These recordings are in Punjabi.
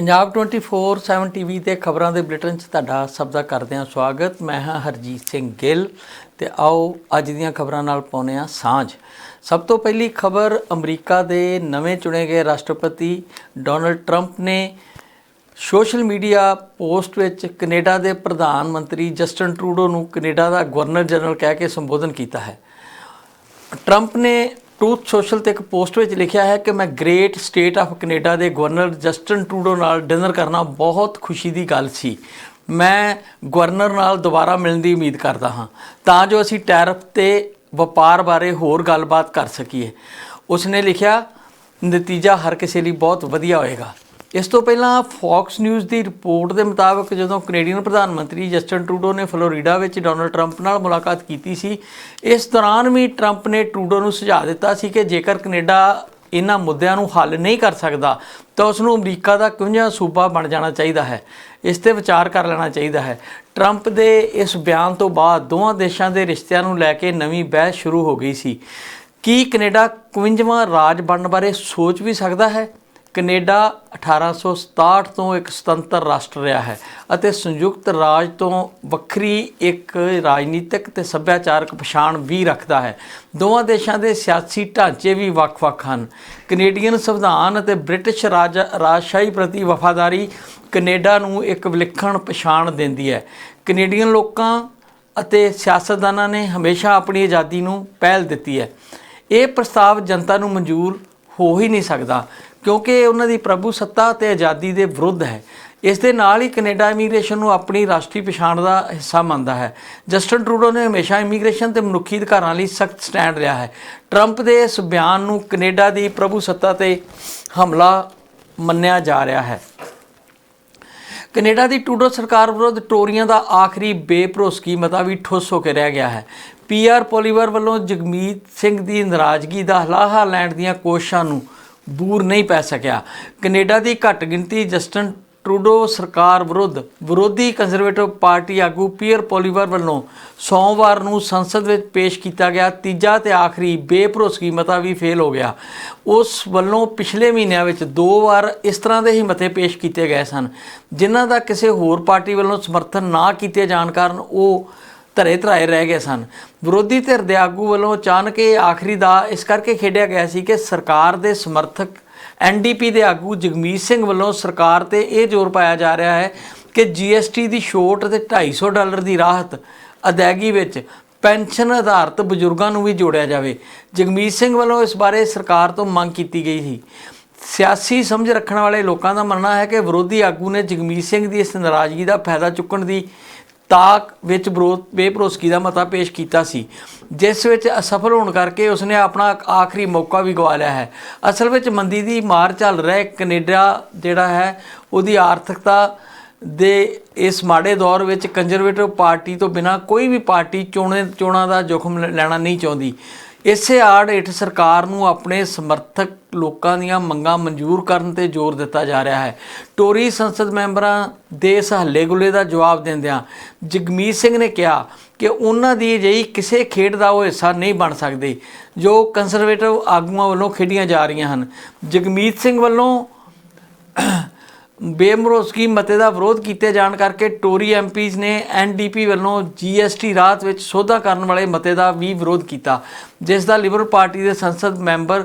ਪੰਜਾਬ 24/7 ਟੀਵੀ ਤੇ ਖਬਰਾਂ ਦੇ ਬੁਲੇਟਿਨ 'ਚ ਤੁਹਾਡਾ ਸਭ ਦਾ ਕਰਦੇ ਹਾਂ ਸਵਾਗਤ। ਮੈਂ ਹਾਂ ਹਰਜੀਤ ਸਿੰਘ ਗਿੱਲ ਤੇ ਆਓ ਅੱਜ ਦੀਆਂ ਖਬਰਾਂ ਨਾਲ ਪਾਉਂਦੇ ਹਾਂ ਸਾਂਝ। ਸਭ ਤੋਂ ਪਹਿਲੀ ਖਬਰ, ਅਮਰੀਕਾ ਦੇ ਨਵੇਂ ਚੁਣੇ ਗਏ ਰਾਸ਼ਟਰਪਤੀ ਡੋਨਲਡ ਟਰੰਪ ਨੇ ਸੋਸ਼ਲ ਮੀਡੀਆ ਪੋਸਟ ਵਿੱਚ ਕੈਨੇਡਾ ਦੇ ਪ੍ਰਧਾਨ ਮੰਤਰੀ ਜਸਟਨ ਟਰੂਡੋ ਨੂੰ ਕੈਨੇਡਾ ਦਾ ਗਵਰਨਰ ਜਨਰਲ ਕਹਿ ਕੇ ਸੰਬੋਧਨ ਕੀਤਾ ਹੈ। ਟਰੰਪ ਨੇ ਟੂਥ ਸੋਸ਼ਲ ਤੇ ਇੱਕ ਪੋਸਟ ਵਿੱਚ ਲਿਖਿਆ ਹੈ ਕਿ ਮੈਂ ਗ੍ਰੇਟ ਸਟੇਟ ਆਫ ਕੈਨੇਡਾ ਦੇ ਗਵਰਨਰ ਜਸਟਨ ਟਰੂਡੋ ਨਾਲ ਡਿਨਰ ਕਰਨਾ ਬਹੁਤ ਖੁਸ਼ੀ ਦੀ ਗੱਲ ਸੀ। ਮੈਂ ਗਵਰਨਰ ਨਾਲ ਦੁਬਾਰਾ ਮਿਲਣ ਦੀ ਉਮੀਦ ਕਰਦਾ ਹਾਂ। ਤਾਂ ਜੋ ਅਸੀਂ ਟੈਰਫ ਤੇ ਵਪਾਰ ਬਾਰੇ ਹੋਰ ਗੱਲਬਾਤ ਕਰ ਸਕੀਏ। ਉਸਨੇ ਲਿਖਿਆ, ਨਤੀਜਾ ਹਰ ਕਿਸੇ ਲਈ ਬਹੁਤ ਵਧੀਆ ਹੋਏਗਾ। ਇਸ ਤੋਂ ਪਹਿਲਾਂ ਫੌਕਸ ਨਿਊਜ਼ ਦੀ ਰਿਪੋਰਟ ਦੇ ਮੁਤਾਬਕ ਜਦੋਂ ਕੈਨੇਡੀਅਨ ਪ੍ਰਧਾਨ ਮੰਤਰੀ ਜਸਟਨ ਟਰੂਡੋ ਨੇ ਫਲੋਰੀਡਾ ਵਿੱਚ ਡੋਨਲਡ ਟਰੰਪ ਨਾਲ ਮੁਲਾਕਾਤ ਕੀਤੀ ਸੀ, ਇਸ ਦੌਰਾਨ ਵੀ ਟਰੰਪ ਨੇ ਟਰੂਡੋ ਨੂੰ ਸੁਝਾਅ ਦਿੱਤਾ ਸੀ ਕਿ ਜੇਕਰ ਕੈਨੇਡਾ ਇਹਨਾਂ ਮੁੱਦਿਆਂ ਨੂੰ ਹੱਲ ਨਹੀਂ ਕਰ ਸਕਦਾ, ਤਾਂ ਉਸ ਨੂੰ ਅਮਰੀਕਾ ਦਾ ਕਿਉਂਜਾ ਸੂਬਾ ਬਣ ਜਾਣਾ ਚਾਹੀਦਾ ਹੈ। ਇਸ ਤੇ ਵਿਚਾਰ ਕਰ ਲੈਣਾ ਚਾਹੀਦਾ ਹੈ। ਟਰੰਪ ਦੇ ਇਸ ਬਿਆਨ ਤੋਂ ਬਾਅਦ ਦੋਵਾਂ ਦੇਸ਼ਾਂ ਦੇ ਰਿਸ਼ਤਿਆਂ ਨੂੰ ਲੈ ਕੇ ਨਵੀਂ ਬਹਿਸ ਸ਼ੁਰੂ ਹੋ ਗਈ ਸੀ। ਕੀ ਕੈਨੇਡਾ 51ਵਾਂ ਰਾਜ ਬਣਨ ਬਾਰੇ ਸੋਚ ਵੀ ਸਕਦਾ ਹੈ? ਕੈਨੇਡਾ 1867 ਤੋਂ ਇੱਕ ਸੁਤੰਤਰ ਰਾਸ਼ਟਰ ਰਿਹਾ ਹੈ ਅਤੇ ਸੰਯੁਕਤ ਰਾਜ ਤੋਂ ਵੱਖਰੀ ਇੱਕ ਰਾਜਨੀਤਿਕ ਤੇ ਸੱਭਿਆਚਾਰਕ ਪਛਾਣ ਵੀ ਰੱਖਦਾ ਹੈ। ਦੋਵਾਂ ਦੇਸ਼ਾਂ ਦੇ ਸਿਆਸੀ ਢਾਂਚੇ ਵੀ ਵੱਖ-ਵੱਖ ਹਨ। ਕੈਨੇਡੀਅਨ ਸੰਵਿਧਾਨ ਅਤੇ ਬ੍ਰਿਟਿਸ਼ ਰਾਜ, ਰਾਜਸ਼ਾਹੀ ਪ੍ਰਤੀ ਵਫਾਦਾਰੀ ਕੈਨੇਡਾ ਨੂੰ ਇੱਕ ਵਿਲੱਖਣ ਪਛਾਣ ਦਿੰਦੀ ਹੈ। ਕੈਨੇਡੀਅਨ ਲੋਕਾਂ ਅਤੇ ਸਿਆਸਤਦਾਨਾਂ ਨੇ ਹਮੇਸ਼ਾ ਆਪਣੀ ਆਜ਼ਾਦੀ ਨੂੰ ਪਹਿਲ ਦਿੱਤੀ ਹੈ। ਇਹ ਪ੍ਰਸਤਾਵ ਜਨਤਾ ਨੂੰ ਮਨਜ਼ੂਰ ਹੋ ਹੀ ਨਹੀਂ ਸਕਦਾ। ਕਿਉਂਕਿ ਇਹ ਉਹਨਾਂ ਦੀ ਪ੍ਰਭੂ ਸੱਤਾ ਤੇ ਆਜ਼ਾਦੀ ਦੇ ਵਿਰੁੱਧ ਹੈ। ਇਸ ਦੇ ਨਾਲ ਹੀ ਕੈਨੇਡਾ ਇਮੀਗ੍ਰੇਸ਼ਨ ਨੂੰ ਆਪਣੀ ਰਾਸ਼ਟਰੀ ਪਛਾਣ ਦਾ ਹਿੱਸਾ ਮੰਨਦਾ ਹੈ। ਜਸਟਨ ਟਰੂਡੋ ਨੇ ਹਮੇਸ਼ਾ ਇਮੀਗ੍ਰੇਸ਼ਨ ਤੇ ਮਨੁੱਖੀ ਅਧਿਕਾਰਾਂ ਲਈ ਸਖਤ ਸਟੈਂਡ ਲਿਆ ਹੈ। ਟਰੰਪ ਦੇ ਇਸ ਬਿਆਨ ਨੂੰ ਕੈਨੇਡਾ ਦੀ ਪ੍ਰਭੂ ਸੱਤਾ ਤੇ ਹਮਲਾ ਮੰਨਿਆ ਜਾ ਰਿਹਾ ਹੈ। ਕੈਨੇਡਾ ਦੀ ਟੂਡੋ ਸਰਕਾਰ ਵਿਰੁੱਧ ਟੋਰੀਆਂ ਦਾ ਆਖਰੀ ਬੇਭਰੋਸਗੀ ਮਤਾ ਵੀ ਠੁੱਸ ਹੋ ਕੇ ਰਹਿ ਗਿਆ ਹੈ। ਪੀਆਰ ਪੋਲੀਵਰ ਵੱਲੋਂ ਜਗਮੀਤ ਸਿੰਘ ਦੀ ਨਾਰਾਜ਼ਗੀ ਦਾ ਹਲਾਹਾ ਲੈਣ ਦੀਆਂ ਕੋਸ਼ਿਸ਼ਾਂ ਨੂੰ ਦੂਰ ਨਹੀਂ ਪੈ ਸਕਿਆ। ਕੈਨੇਡਾ ਦੀ ਘੱਟ ਗਿਣਤੀ ਜਸਟਨ ਟਰੂਡੋ ਸਰਕਾਰ ਵਿਰੁੱਧ ਵਿਰੋਧੀ ਕੰਜ਼ਰਵੇਟਿਵ ਪਾਰਟੀ ਆਗੂ ਪੀਅਰ ਪੋਲੀਵਰ ਵੱਲੋਂ ਸੋਮਵਾਰ ਨੂੰ ਸੰਸਦ ਵਿੱਚ ਪੇਸ਼ ਕੀਤਾ ਗਿਆ। ਤੀਜਾ ਤੇ ਆਖਰੀ ਬੇਭਰੋਸਗੀ ਮਤਾ ਵੀ ਫੇਲ ਹੋ ਗਿਆ। ਉਸ ਵੱਲੋਂ ਪਿਛਲੇ ਮਹੀਨਿਆਂ ਵਿੱਚ ਦੋ ਵਾਰ ਇਸ ਤਰ੍ਹਾਂ ਦੇ ਹੀ ਮਤੇ ਪੇਸ਼ ਕੀਤੇ ਗਏ ਸਨ, ਜਿਨ੍ਹਾਂ ਦਾ ਕਿਸੇ ਹੋਰ ਪਾਰਟੀ ਵੱਲੋਂ ਸਮਰਥਨ ਨਾ ਕੀਤੇ ਜਾਣ ਕਾਰਨ ਉਹ ਧਰੇ ਧਰਾਏ ਰਹਿ ਗਏ ਸਨ। ਵਿਰੋਧੀ ਧਿਰ ਦੇ ਆਗੂ ਵੱਲੋਂ ਅਚਾਨਕ ਇਹ ਆਖਰੀ ਦਾ ਇਸ ਕਰਕੇ ਖੇਡਿਆ ਗਿਆ ਸੀ ਕਿ ਸਰਕਾਰ ਦੇ ਸਮਰਥਕ ਐਨਡੀਪੀ ਦੇ ਆਗੂ ਜਗਮੀਤ ਸਿੰਘ ਵੱਲੋਂ ਸਰਕਾਰ ਤੇ ਇਹ ਜ਼ੋਰ ਪਾਇਆ ਜਾ ਰਿਹਾ ਹੈ ਕਿ ਜੀਐਸਟੀ ਦੀ ਛੋਟ ਤੇ 250 ਡਾਲਰ ਦੀ ਰਾਹਤ ਅਦਾਇਗੀ ਵਿੱਚ ਪੈਨਸ਼ਨ ਆਧਾਰਿਤ ਬਜ਼ੁਰਗਾਂ ਨੂੰ ਵੀ ਜੋੜਿਆ ਜਾਵੇ। ਜਗਮੀਤ ਸਿੰਘ ਵੱਲੋਂ ਇਸ ਬਾਰੇ ਸਰਕਾਰ ਤੋਂ ਮੰਗ ਕੀਤੀ ਗਈ ਸੀ। ਸਿਆਸੀ ਸਮਝ ਰੱਖਣ ਵਾਲੇ ਲੋਕਾਂ ਦਾ ਮੰਨਣਾ ਹੈ ਕਿ ਵਿਰੋਧੀ ਆਗੂ ਨੇ ਜਗਮੀਤ ਸਿੰਘ ਦੀ ਇਸ ਨਾਰਾਜ਼ਗੀ ਦਾ ਫਾਇਦਾ ਚੁੱਕਣ ਦੀ ਤਾਕ ਵਿੱਚ ਵਿਰੋਧ ਬੇਭਰੋਸਗੀ ਦਾ ਮਤਾ ਪੇਸ਼ ਕੀਤਾ ਸੀ। ਜਿਸ ਵਿੱਚ ਅਸਫਲ ਹੋਣ ਕਰਕੇ ਉਸਨੇ ਆਪਣਾ ਆਖਰੀ ਮੌਕਾ ਵੀ ਗਵਾ ਲਿਆ ਹੈ। ਅਸਲ ਵਿੱਚ ਮੰਦੀ ਦੀ ਮਾਰ ਚੱਲ ਰਿਹਾ ਕੈਨੇਡਾ ਜਿਹੜਾ ਹੈ, ਉਹਦੀ ਆਰਥਿਕਤਾ ਦੇ ਇਸ ਮਾੜੇ ਦੌਰ ਵਿੱਚ ਕੰਜ਼ਰਵੇਟਿਵ ਪਾਰਟੀ ਤੋਂ ਬਿਨਾ ਕੋਈ ਵੀ ਪਾਰਟੀ ਚੋਣੇ, ਚੋਣਾਂ ਦਾ ਜੋਖਮ ਲੈ- ਲੈਣਾ ਨਹੀਂ ਚਾਹੁੰਦੀ। ਇਸੇ ਆੜ ਹੇਠ ਸਰਕਾਰ ਨੂੰ ਆਪਣੇ ਸਮਰਥਕ ਲੋਕਾਂ ਦੀਆਂ ਮੰਗਾਂ ਮਨਜ਼ੂਰ ਕਰਨ ਤੇ ਜ਼ੋਰ ਦਿੱਤਾ ਜਾ ਰਿਹਾ ਹੈ। ਟੋਰੀ ਸੰਸਦ ਮੈਂਬਰਾਂ ਦੇ ਇਸ ਹੱਲੇ-ਗੁੱਲੇ ਦਾ ਜਵਾਬ ਦਿੰਦਿਆਂ ਜਗਮੀਤ ਸਿੰਘ ਨੇ ਕਿਹਾ ਕਿ ਉਹਨਾਂ ਦੀ ਅਜਿਹੀ ਕਿਸੇ ਖੇਡ ਦਾ ਉਹ ਹਿੱਸਾ ਨਹੀਂ ਬਣ ਸਕਦੀ, ਜੋ ਕੰਜ਼ਰਵੇਟਿਵ ਆਗੂਆਂ ਵੱਲੋਂ ਖੇਡੀਆਂ ਜਾ ਰਹੀਆਂ ਹਨ। ਜਗਮੀਤ ਸਿੰਘ ਵੱਲੋਂ ਬੇਮਰੋਸਗੀ ਮਤੇ ਦਾ ਵਿਰੋਧ ਕੀਤੇ ਜਾਣ ਕਰਕੇ ਟੋਰੀ ਐਮਪੀਜ਼ ਨੇ ਐਨਡੀਪੀ ਵੱਲੋਂ ਜੀਐਸਟੀ ਰਾਹਤ ਵਿੱਚ ਸੋਧਾ ਕਰਨ ਵਾਲੇ ਮਤੇ ਦਾ ਵੀ ਵਿਰੋਧ ਕੀਤਾ, ਜਿਸ ਦਾ ਲਿਬਰਲ ਪਾਰਟੀ ਦੇ ਸੰਸਦ ਮੈਂਬਰ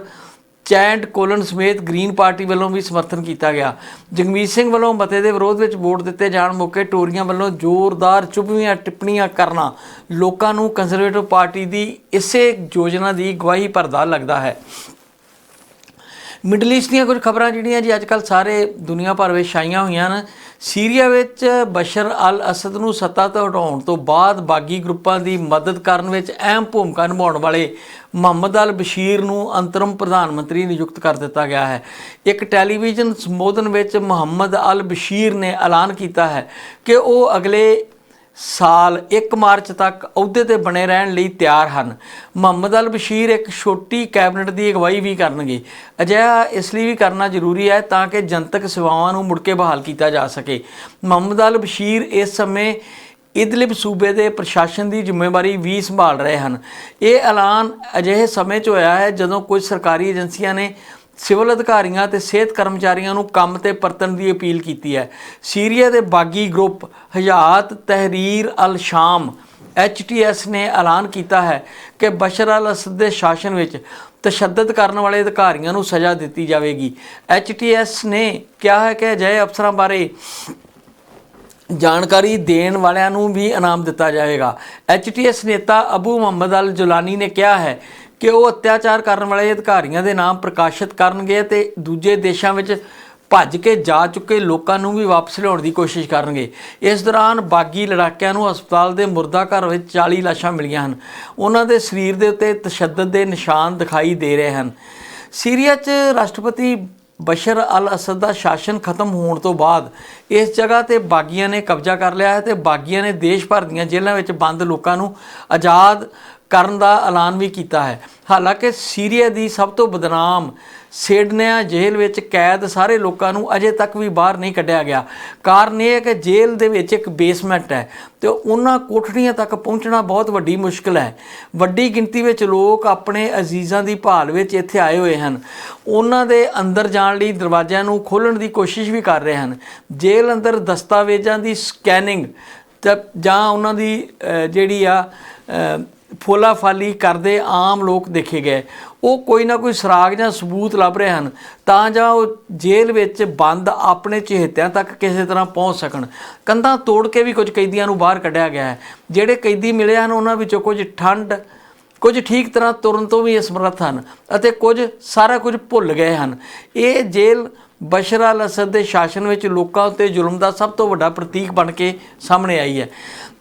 ਚੈਂਟ ਕੋਲਨ ਸਮੇਤ ਗ੍ਰੀਨ ਪਾਰਟੀ ਵੱਲੋਂ ਵੀ ਸਮਰਥਨ ਕੀਤਾ ਗਿਆ। ਜਗਮੀਤ ਸਿੰਘ ਵੱਲੋਂ ਮਤੇ ਦੇ ਵਿਰੋਧ ਵਿੱਚ ਵੋਟ ਦਿੱਤੇ ਜਾਣ ਮੌਕੇ ਟੋਰੀਆਂ ਵੱਲੋਂ ਜ਼ੋਰਦਾਰ ਚੁੱਭਵੀਆਂ ਟਿੱਪਣੀਆਂ ਕਰਨਾ ਲੋਕਾਂ ਨੂੰ ਕੰਜ਼ਰਵੇਟਿਵ ਪਾਰਟੀ ਦੀ ਇਸੇ ਯੋਜਨਾ ਦੀ ਗਵਾਹੀ ਭਰਦਾ ਲੱਗਦਾ ਹੈ। ਮਿਡਲ ਈਸਟ ਦੀਆਂ ਕੁਝ ਖਬਰਾਂ ਜਿਹੜੀਆਂ ਜੀ ਅੱਜ ਅੱਜਕੱਲ ਸਾਰੇ ਦੁਨੀਆ ਭਰ ਵਿੱਚ ਛਾਈਆਂ ਹੋਈਆਂ ਹਨ। ਸੀਰੀਆ ਵਿੱਚ ਬਸ਼ਰ ਅਲ ਅਸਦ ਨੂੰ ਸੱਤਾ ਤੋਂ ਹਟਾਉਣ ਤੋਂ ਬਾਅਦ ਬਾਗੀ ਗਰੁੱਪਾਂ ਦੀ ਮਦਦ ਕਰਨ ਵਿੱਚ ਅਹਿਮ ਭੂਮਿਕਾ ਨਿਭਾਉਣ ਵਾਲੇ ਮੁਹੰਮਦ ਅਲ ਬਸ਼ੀਰ ਨੂੰ ਅੰਤਰਮ ਪ੍ਰਧਾਨ ਮੰਤਰੀ ਨਿਯੁਕਤ ਕਰ ਦਿੱਤਾ ਗਿਆ ਹੈ। ਇੱਕ ਟੈਲੀਵਿਜ਼ਨ ਸੰਬੋਧਨ ਵਿੱਚ ਮੁਹੰਮਦ ਅਲ ਬਸ਼ੀਰ ਨੇ ਐਲਾਨ ਕੀਤਾ ਹੈ ਕਿ ਉਹ ਅਗਲੇ ਸਾਲ 1 ਮਾਰਚ ਤੱਕ ਅਹੁਦੇ ਤੇ ਬਣੇ ਰਹਿਣ ਲਈ ਤਿਆਰ ਹਨ। ਮੁਹੰਮਦ ਅਲ ਬਸ਼ੀਰ ਇੱਕ ਛੋਟੀ ਕੈਬਨਿਟ ਦੀ ਅਗਵਾਈ ਵੀ ਕਰਨਗੇ। ਅਜਿਹਾ ਇਸ ਲਈ ਵੀ ਕਰਨਾ ਜ਼ਰੂਰੀ ਹੈ ਤਾਂ ਕਿ ਜਨਤਕ ਸੇਵਾਵਾਂ ਨੂੰ ਮੁੜ ਕੇ ਬਹਾਲ ਕੀਤਾ ਜਾ ਸਕੇ। ਮੁਹੰਮਦ ਅਲ ਬਸ਼ੀਰ ਇਸ ਸਮੇਂ ਇਦਲਿਬ ਸੂਬੇ ਦੇ ਪ੍ਰਸ਼ਾਸਨ ਦੀ ਜ਼ਿੰਮੇਵਾਰੀ ਵੀ ਸੰਭਾਲ ਰਹੇ ਹਨ। ਇਹ ਐਲਾਨ ਅਜਿਹੇ ਸਮੇਂ 'ਚ ਹੋਇਆ ਹੈ ਜਦੋਂ ਕੁਝ ਸਰਕਾਰੀ ਏਜੰਸੀਆਂ ਨੇ ਸਿਵਲ ਅਧਿਕਾਰੀਆਂ ਤੇ ਸਿਹਤ ਕਰਮਚਾਰੀਆਂ ਨੂੰ ਕੰਮ ਤੇ ਪਰਤਣ ਦੀ ਅਪੀਲ ਕੀਤੀ ਹੈ। ਸੀਰੀਆ ਦੇ ਬਾਗੀ ਗਰੁੱਪ ਹਯਾਤ ਤਹਿਰੀਰ ਅਲ ਸ਼ਾਮ ਐਚਟੀਐਸ ਨੇ ਐਲਾਨ ਕੀਤਾ ਹੈ ਕਿ ਬਸ਼ਰ ਅਲ ਅਸਦ ਦੇ ਸ਼ਾਸਨ ਵਿੱਚ ਤਸ਼ੱਦਦ ਕਰਨ ਵਾਲੇ ਅਧਿਕਾਰੀਆਂ ਨੂੰ ਸਜ਼ਾ ਦਿੱਤੀ ਜਾਵੇਗੀ। ਐਚਟੀਐਸ ਨੇ ਕਿਹਾ ਹੈ ਕਿ ਅਜਿਹੇ ਅਫਸਰਾਂ ਬਾਰੇ ਜਾਣਕਾਰੀ ਦੇਣ ਵਾਲਿਆਂ ਨੂੰ ਵੀ ਇਨਾਮ ਦਿੱਤਾ ਜਾਵੇਗਾ। ਐਚਟੀਐਸ ਨੇਤਾ ਅਬੂ ਮੁਹੰਮਦ ਅਲ ਜੁਲਾਨੀ ਨੇ ਕਿਹਾ ਹੈ ਕਿ ਉਹ ਅਤਿਆਚਾਰ ਕਰਨ ਵਾਲੇ ਅਧਿਕਾਰੀਆਂ ਦੇ ਨਾਮ ਪ੍ਰਕਾਸ਼ਿਤ ਕਰਨਗੇ ਤੇ ਦੂਜੇ ਦੇਸ਼ਾਂ ਵਿੱਚ ਭੱਜ ਕੇ ਜਾ ਚੁੱਕੇ ਲੋਕਾਂ ਨੂੰ ਵੀ ਵਾਪਸ ਲਿਆਉਣ ਦੀ ਕੋਸ਼ਿਸ਼ ਕਰਨਗੇ। ਇਸ ਦੌਰਾਨ ਬਾਗੀ ਲੜਾਕਿਆਂ ਨੂੰ ਹਸਪਤਾਲ ਦੇ ਮੁਰਦਾ ਘਰ ਵਿੱਚ 40 ਲਾਸ਼ਾਂ ਮਿਲੀਆਂ ਹਨ। ਉਹਨਾਂ ਦੇ ਸਰੀਰ ਦੇ ਉੱਤੇ ਤਸ਼ੱਦਦ ਦੇ ਨਿਸ਼ਾਨ ਦਿਖਾਈ ਦੇ ਰਹੇ ਹਨ। ਸੀਰੀਆ 'ਚ ਰਾਸ਼ਟਰਪਤੀ ਬਸ਼ਰ ਅਲ ਅਸਦ ਦਾ ਸ਼ਾਸਨ ਖਤਮ ਹੋਣ ਤੋਂ ਬਾਅਦ ਇਸ ਜਗ੍ਹਾ ਤੇ ਬਾਗੀਆਂ ਨੇ ਕਬਜ਼ਾ ਕਰ ਲਿਆ ਹੈ ਤੇ ਬਾਗੀਆਂ ਨੇ ਦੇਸ਼ ਭਰ ਦੀਆਂ ਜੇਲ੍ਹਾਂ ਵਿੱਚ ਬੰਦ ਲੋਕਾਂ ਨੂੰ ਆਜ਼ਾਦ ਕਰਨ ਦਾ ਐਲਾਨ ਵੀ ਕੀਤਾ ਹੈ। ਹਾਲਾਂਕਿ ਸੀਰੀਆ ਦੀ ਸਭ ਤੋਂ ਬਦਨਾਮ ਸੇਡਨਿਆ ਜੇਲ੍ਹ ਵਿੱਚ ਕੈਦ ਸਾਰੇ ਲੋਕਾਂ ਨੂੰ ਅਜੇ ਤੱਕ ਵੀ ਬਾਹਰ ਨਹੀਂ ਕੱਢਿਆ ਗਿਆ। ਕਾਰਨ ਇਹ ਹੈ ਕਿ ਜੇਲ੍ਹ ਦੇ ਵਿੱਚ ਇੱਕ ਬੇਸਮੈਂਟ ਹੈ ਤੇ ਉਹਨਾਂ ਕੋਠੜੀਆਂ ਤੱਕ ਪਹੁੰਚਣਾ ਬਹੁਤ ਵੱਡੀ ਮੁਸ਼ਕਲ ਹੈ। ਵੱਡੀ ਗਿਣਤੀ ਵਿੱਚ ਲੋਕ ਆਪਣੇ ਅਜ਼ੀਜ਼ਾਂ ਦੀ ਭਾਲ ਵਿੱਚ ਇੱਥੇ ਆਏ ਹੋਏ ਹਨ। ਉਹਨਾਂ ਦੇ ਅੰਦਰ ਜਾਣ ਲਈ ਦਰਵਾਜ਼ਿਆਂ ਨੂੰ ਖੋਲ੍ਹਣ ਦੀ ਕੋਸ਼ਿਸ਼ ਵੀ ਕਰ ਰਹੇ ਹਨ। ਜੇਲ੍ਹ ਅੰਦਰ ਦਸਤਾਵੇਜ਼ਾਂ ਦੀ ਸਕੈਨਿੰਗ ਤੇ ਜਾਂ ਉਹਨਾਂ ਦੀ ਜਿਹੜੀ ਆ ਫੋਲਾ ਫਾਲੀ ਕਰਦੇ ਆਮ ਲੋਕ ਦੇਖੇ ਗਏ। ਉਹ ਕੋਈ ਨਾ ਕੋਈ ਸਰਾਗ ਜਾਂ ਸਬੂਤ ਲੱਭ ਰਹੇ ਹਨ। ਤਾਂ ਜਾਂ ਉਹ ਜੇਲ੍ਹ ਵਿੱਚ ਬੰਦ ਆਪਣੇ ਚਹੇਤਿਆਂ ਤੱਕ ਕਿਸੇ ਤਰ੍ਹਾਂ ਪਹੁੰਚ ਸਕਣ। ਕੰਧਾਂ ਤੋੜ ਕੇ ਵੀ ਕੁਝ ਕੈਦੀਆਂ ਨੂੰ ਬਾਹਰ ਕੱਢਿਆ ਗਿਆ ਹੈ। ਜਿਹੜੇ ਕੈਦੀ ਮਿਲੇ ਹਨ, ਉਹਨਾਂ ਵਿੱਚੋਂ ਕੁਝ ਠੰਡ ਕੁਝ ਠੀਕ ਤਰ੍ਹਾਂ ਤੁਰਨ ਤੋਂ ਵੀ ਅਸਮਰੱਥ ਹਨ ਅਤੇ ਕੁਝ ਸਾਰਾ ਕੁਝ ਭੁੱਲ ਗਏ ਹਨ। ਇਹ ਜੇਲ੍ਹ ਬਸ਼ਰ ਅਲ ਅਸਦ ਦੇ ਸ਼ਾਸਨ ਵਿੱਚ ਲੋਕਾਂ ਉੱਤੇ ਜ਼ੁਲਮ ਦਾ ਸਭ ਤੋਂ ਵੱਡਾ ਪ੍ਰਤੀਕ ਬਣ ਕੇ ਸਾਹਮਣੇ ਆਈ ਹੈ।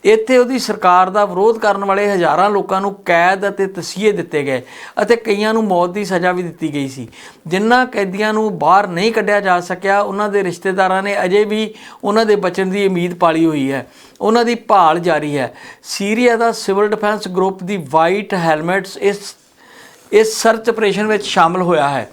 ਇੱਥੇ ਉਹਦੀ ਸਰਕਾਰ ਦਾ ਵਿਰੋਧ ਕਰਨ ਵਾਲੇ ਹਜ਼ਾਰਾਂ ਲੋਕਾਂ ਨੂੰ ਕੈਦ ਅਤੇ ਤਸੀਹੇ ਦਿੱਤੇ ਗਏ ਅਤੇ ਕਈਆਂ ਨੂੰ ਮੌਤ ਦੀ ਸਜ਼ਾ ਵੀ ਦਿੱਤੀ ਗਈ ਸੀ। ਜਿਨ੍ਹਾਂ ਕੈਦੀਆਂ ਨੂੰ ਬਾਹਰ ਨਹੀਂ ਕੱਢਿਆ ਜਾ ਸਕਿਆ, ਉਹਨਾਂ ਦੇ ਰਿਸ਼ਤੇਦਾਰਾਂ ਨੇ ਅਜੇ ਵੀ ਉਹਨਾਂ ਦੇ ਬਚਣ ਦੀ ਉਮੀਦ ਪਾਲੀ ਹੋਈ ਹੈ। ਉਹਨਾਂ ਦੀ ਭਾਲ ਜਾਰੀ ਹੈ। ਸੀਰੀਆ ਦਾ ਸਿਵਲ ਡਿਫੈਂਸ ਗਰੁੱਪ ਦੀ ਵਾਈਟ ਹੈਲਮਟਸ ਇਸ ਇਸ ਸਰਚ ਆਪਰੇਸ਼ਨ ਵਿੱਚ ਸ਼ਾਮਲ ਹੋਇਆ ਹੈ।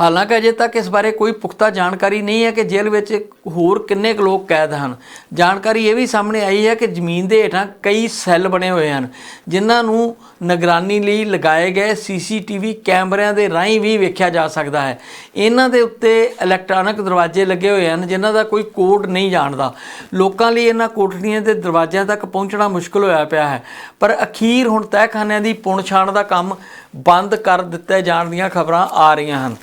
ਹਾਲਾਂਕਿ ਅਜੇ ਤੱਕ ਇਸ ਬਾਰੇ ਕੋਈ ਪੁਖਤਾ ਜਾਣਕਾਰੀ ਨਹੀਂ ਹੈ ਕਿ ਜੇਲ੍ਹ ਵਿੱਚ ਹੋਰ ਕਿੰਨੇ ਕੁ ਲੋਕ ਕੈਦ ਹਨ। ਜਾਣਕਾਰੀ ਇਹ ਵੀ ਸਾਹਮਣੇ ਆਈ ਹੈ ਕਿ ਜ਼ਮੀਨ ਦੇ ਹੇਠਾਂ ਕਈ ਸੈੱਲ ਬਣੇ ਹੋਏ ਹਨ, ਜਿਨ੍ਹਾਂ ਨੂੰ ਨਿਗਰਾਨੀ ਲਈ ਲਗਾਏ ਗਏ ਸੀਸੀਟੀਵੀ ਕੈਮਰਿਆਂ ਦੇ ਰਾਹੀਂ ਵੀ ਵੇਖਿਆ ਜਾ ਸਕਦਾ ਹੈ। ਇਹਨਾਂ ਦੇ ਉੱਤੇ ਇਲੈਕਟ੍ਰੋਨਿਕ ਦਰਵਾਜ਼ੇ ਲੱਗੇ ਹੋਏ ਹਨ, ਜਿਨ੍ਹਾਂ ਦਾ ਕੋਈ ਕੋਡ ਨਹੀਂ ਜਾਣਦਾ। ਲੋਕਾਂ ਲਈ ਇਹਨਾਂ ਕੋਠੜੀਆਂ ਦੇ ਦਰਵਾਜ਼ਿਆਂ ਤੱਕ ਪਹੁੰਚਣਾ ਮੁਸ਼ਕਲ ਹੋਇਆ ਪਿਆ ਹੈ, ਪਰ ਅਖੀਰ ਹੁਣ ਤਹਿਖਾਨਿਆਂ ਦੀ ਪੁਣਛਾਣ ਦਾ ਕੰਮ ਬੰਦ ਕਰ ਦਿੱਤੇ ਜਾਣ ਦੀਆਂ ਖਬਰਾਂ ਆ ਰਹੀਆਂ ਹਨ।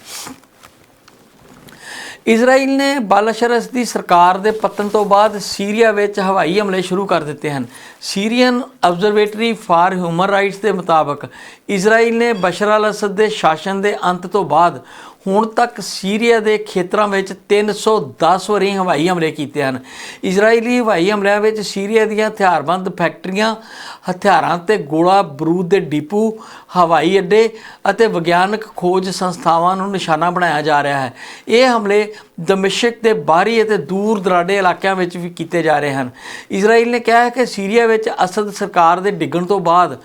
ਇਜ਼ਰਾਈਲ ਨੇ ਬਾਲਸ਼ਰਸ ਦੀ ਸਰਕਾਰ ਦੇ ਪਤਨ ਤੋਂ ਬਾਅਦ ਸੀਰੀਆ ਵਿੱਚ ਹਵਾਈ ਹਮਲੇ ਸ਼ੁਰੂ ਕਰ ਦਿੱਤੇ ਹਨ। Syrian Observatory for Human Rights ਦੇ ਮੁਤਾਬਕ ਇਜ਼ਰਾਈਲ ਨੇ ਬਸ਼ਰ ਅਲ ਅਸਦ ਦੇ ਸ਼ਾਸਨ ਦੇ ਅੰਤ ਤੋਂ ਬਾਅਦ ਹੁਣ ਤੱਕ ਸੀਰੀਆ ਦੇ ਖੇਤਰਾਂ ਵਿੱਚ 310 ਵਾਰੀ ਹਵਾਈ ਹਮਲੇ ਕੀਤੇ ਹਨ। ਇਜ਼ਰਾਈਲੀ ਹਵਾਈ ਹਮਲਿਆਂ ਵਿੱਚ ਸੀਰੀਆ ਦੀਆਂ ਹਥਿਆਰਬੰਦ ਫੈਕਟਰੀਆਂ, ਹਥਿਆਰਾਂ ਤੇ ਗੋਲਾ ਬਰੂਦ ਦੇ ਡਿਪੂ, ਹਵਾਈ ਅੱਡੇ ਅਤੇ ਵਿਗਿਆਨਕ ਖੋਜ ਸੰਸਥਾਵਾਂ ਨੂੰ ਨਿਸ਼ਾਨਾ ਬਣਾਇਆ ਜਾ ਰਿਹਾ ਹੈ। ਇਹ ਹਮਲੇ ਦਮਿਸ਼ਕ ਦੇ ਬਾਹਰੀ ਅਤੇ ਦੂਰ ਦਰਾਡੇ ਇਲਾਕਿਆਂ ਵਿੱਚ ਵੀ ਕੀਤੇ ਜਾ ਰਹੇ ਹਨ। ਇਜ਼ਰਾਈਲ ਨੇ ਕਿਹਾ ਹੈ ਕਿ ਸੀਰੀਆ ਵਿੱਚ ਅਸਦ ਸਰਕਾਰ ਦੇ ਡਿੱਗਣ ਤੋਂ ਬਾਅਦ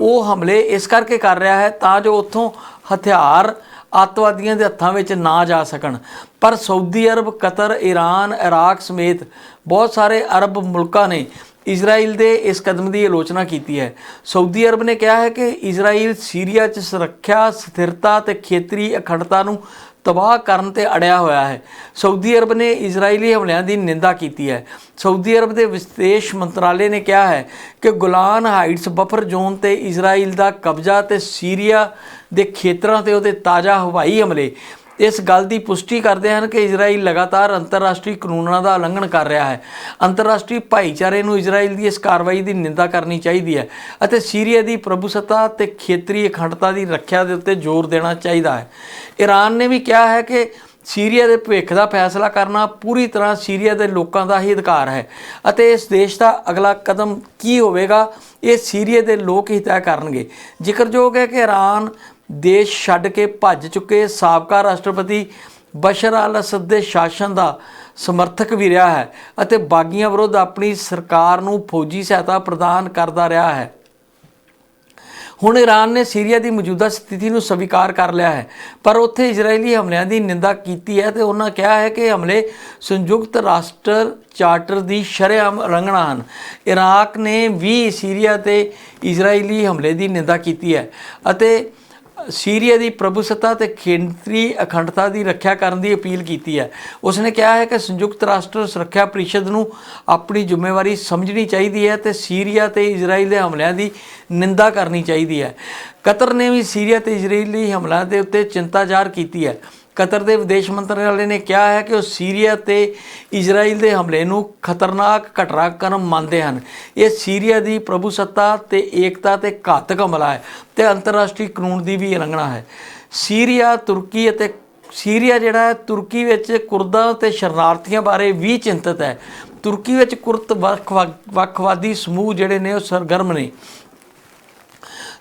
ਉਹ ਹਮਲੇ ਇਸ ਕਰਕੇ ਕਰ ਰਿਹਾ ਹੈ ਤਾਂ ਜੋ ਉੱਥੋਂ ਹਥਿਆਰ ਅੱਤਵਾਦੀਆਂ ਦੇ ਹੱਥਾਂ ਵਿੱਚ ਨਾ ਜਾ ਸਕਣ। ਪਰ Saudi Arab, Qatar Iran Iraq ਸਮੇਤ ਬਹੁਤ ਸਾਰੇ ਅਰਬ ਮੁਲਕਾਂ ਨੇ ਇਜ਼ਰਾਈਲ ਦੇ ਇਸ ਕਦਮ ਦੀ ਆਲੋਚਨਾ ਕੀਤੀ ਹੈ। ਸਾਊਦੀ ਅਰਬ ਨੇ ਕਿਹਾ ਹੈ ਕਿ ਇਜ਼ਰਾਈਲ, ਸੀਰੀਆ 'ਚ ਸੁਰੱਖਿਆ, ਸਥਿਰਤਾ ਤੇ ਖੇਤਰੀ ਅਖੰਡਤਾ ਨੂੰ ਤਬਾਹ ਕਰਨ ਤੇ ਅੜਿਆ ਹੋਇਆ ਹੈ। ਸਾਊਦੀ ਅਰਬ ਨੇ ਇਜ਼ਰਾਈਲੀ ਹਮਲਿਆਂ ਦੀ ਨਿੰਦਾ ਕੀਤੀ ਹੈ। ਸਾਊਦੀ ਅਰਬ ਦੇ ਵਿਦੇਸ਼ ਮੰਤਰਾਲੇ ਨੇ ਕਿਹਾ ਹੈ ਕਿ ਗੁਲਾਨ ਹਾਈਟਸ ਬਫਰ ਜ਼ੋਨ ਤੇ ਇਜ਼ਰਾਈਲ ਦਾ ਕਬਜ਼ਾ ਤੇ ਸੀਰੀਆ ਦੇ ਖੇਤਰਾਂ ਤੇ ਉਹਦੇ ਤਾਜ਼ਾ ਹਵਾਈ ਹਮਲੇ ਇਸ ਗੱਲ ਦੀ ਪੁਸ਼ਟੀ ਕਰਦੇ ਹਨ ਕਿ ਇਜ਼ਰਾਈਲ ਲਗਾਤਾਰ ਅੰਤਰਰਾਸ਼ਟਰੀ ਕਾਨੂੰਨਾਂ ਦਾ ਉਲੰਘਣ ਕਰ ਰਿਹਾ ਹੈ। ਅੰਤਰਰਾਸ਼ਟਰੀ ਭਾਈਚਾਰੇ ਨੂੰ ਇਜ਼ਰਾਈਲ ਦੀ ਇਸ ਕਾਰਵਾਈ ਦੀ ਨਿੰਦਾ ਕਰਨੀ ਚਾਹੀਦੀ ਹੈ ਅਤੇ ਸੀਰੀਆ ਦੀ ਪ੍ਰਭੂਸੱਤਾ ਤੇ ਖੇਤਰੀ ਅਖੰਡਤਾ ਦੀ ਰੱਖਿਆ ਦੇ ਉੱਤੇ ਜ਼ੋਰ ਦੇਣਾ ਚਾਹੀਦਾ ਹੈ। ਈਰਾਨ ਨੇ ਵੀ ਕਿਹਾ ਹੈ ਕਿ ਸੀਰੀਆ ਦੇ ਭਵਿੱਖ ਦਾ ਫੈਸਲਾ ਕਰਨਾ ਪੂਰੀ ਤਰ੍ਹਾਂ ਸੀਰੀਆ ਦੇ ਲੋਕਾਂ ਦਾ ਹੀ ਅਧਿਕਾਰ ਹੈ ਅਤੇ ਇਸ ਦੇਸ਼ ਦਾ ਅਗਲਾ ਕਦਮ ਕੀ ਹੋਵੇਗਾ, ਇਹ ਸੀਰੀਆ ਦੇ ਲੋਕ ਹੀ ਤੈਅ ਕਰਨਗੇ। ਜ਼ਿਕਰਯੋਗ ਹੈ ਕਿ ਈਰਾਨ ਦੇਸ਼ ਛੱਡ ਕੇ ਭੱਜ ਚੁੱਕੇ ਸਾਬਕਾ ਰਾਸ਼ਟਰਪਤੀ ਬਸ਼ਰ ਅਲ ਅਸਦ ਦੇ ਸ਼ਾਸਨ ਦਾ ਸਮਰਥਕ ਵੀ ਰਿਹਾ ਹੈ ਅਤੇ ਬਾਗੀਆਂ ਵਿਰੁੱਧ ਆਪਣੀ ਸਰਕਾਰ ਨੂੰ ਫੌਜੀ ਸਹਾਇਤਾ ਪ੍ਰਦਾਨ ਕਰਦਾ ਰਿਹਾ ਹੈ। ਹੁਣ ਈਰਾਨ ਨੇ ਸੀਰੀਆ ਦੀ ਮੌਜੂਦਾ ਸਥਿਤੀ ਨੂੰ ਸਵੀਕਾਰ ਕਰ ਲਿਆ ਹੈ, ਪਰ ਉੱਥੇ ਇਜ਼ਰਾਈਲੀ ਹਮਲਿਆਂ ਦੀ ਨਿੰਦਾ ਕੀਤੀ ਹੈ ਤੇ ਉਹਨਾਂ ਕਿਹਾ ਹੈ ਕਿ ਹਮਲੇ ਸੰਯੁਕਤ ਰਾਸ਼ਟਰ ਚਾਰਟਰ ਦੀ ਸ਼ਰੇਆਮ ਉਲੰਘਣਾ ਹਨ। ਇਰਾਕ ਨੇ ਵੀ ਸੀਰੀਆ ਤੇ ਇਜ਼ਰਾਈਲੀ ਹਮਲੇ ਦੀ ਨਿੰਦਾ ਕੀਤੀ ਹੈ ਅਤੇ ਸੀਰੀਆ ਦੀ ਪ੍ਰਭੂਸੱਤਾ ਤੇ ਖੇਤਰੀ ਅਖੰਡਤਾ ਦੀ ਰੱਖਿਆ ਕਰਨ ਦੀ ਅਪੀਲ ਕੀਤੀ ਹੈ। ਉਸ ਨੇ ਕਿਹਾ ਹੈ ਕਿ ਸੰਯੁਕਤ ਰਾਸ਼ਟਰ ਸੁਰੱਖਿਆ ਪਰਿਸ਼ਦ ਨੂੰ ਆਪਣੀ ਜ਼ਿੰਮੇਵਾਰੀ ਸਮਝਣੀ ਚਾਹੀਦੀ ਹੈ ਤੇ ਸੀਰੀਆ ਤੇ ਇਜ਼ਰਾਈਲ ਦੇ ਹਮਲਿਆਂ ਦੀ ਨਿੰਦਾ ਕਰਨੀ ਚਾਹੀਦੀ ਹੈ। ਕਤਰ ਨੇ ਵੀ ਸੀਰੀਆ ਤੇ ਇਜ਼ਰਾਈਲੀ ਹਮਲਿਆਂ ਦੇ ਉੱਤੇ ਚਿੰਤਾ ਜ਼ਾਹਰ ਕੀਤੀ ਹੈ। ਕਤਰ ਦੇ ਵਿਦੇਸ਼ ਮੰਤਰਾਲੇ ਨੇ ਕਿਹਾ ਹੈ ਕਿ ਉਹ ਸੀਰੀਆ ਤੇ ਇਜ਼ਰਾਈਲ ਦੇ ਹਮਲੇ ਨੂੰ ਖਤਰਨਾਕ ਘਟਨਾਕ੍ਰਮ ਮੰਨਦੇ ਹਨ। ਇਹ ਸੀਰੀਆ ਦੀ ਪ੍ਰਭੂਸੱਤਾ ਤੇ ਏਕਤਾ ਤੇ ਘਾਤਕ ਹਮਲਾ ਹੈ ਤੇ ਅੰਤਰਰਾਸ਼ਟਰੀ ਕਾਨੂੰਨ ਦੀ ਵੀ ਉਲੰਘਣਾ ਹੈ। ਸੀਰੀਆ, ਤੁਰਕੀ ਅਤੇ ਸੀਰੀਆ ਜਿਹੜਾ ਹੈ, ਤੁਰਕੀ ਵਿੱਚ ਕੁਰਦਾਂ ਤੇ ਸ਼ਰਨਾਰਥੀਆਂ ਬਾਰੇ ਵੀ ਚਿੰਤਤ ਹੈ। ਤੁਰਕੀ ਵਿੱਚ ਕੁਰਤ ਵੱਖ ਵੱਖਵਾਦੀ ਸਮੂਹ ਜਿਹੜੇ ਨੇ ਉਹ ਸਰਗਰਮ ਨੇ।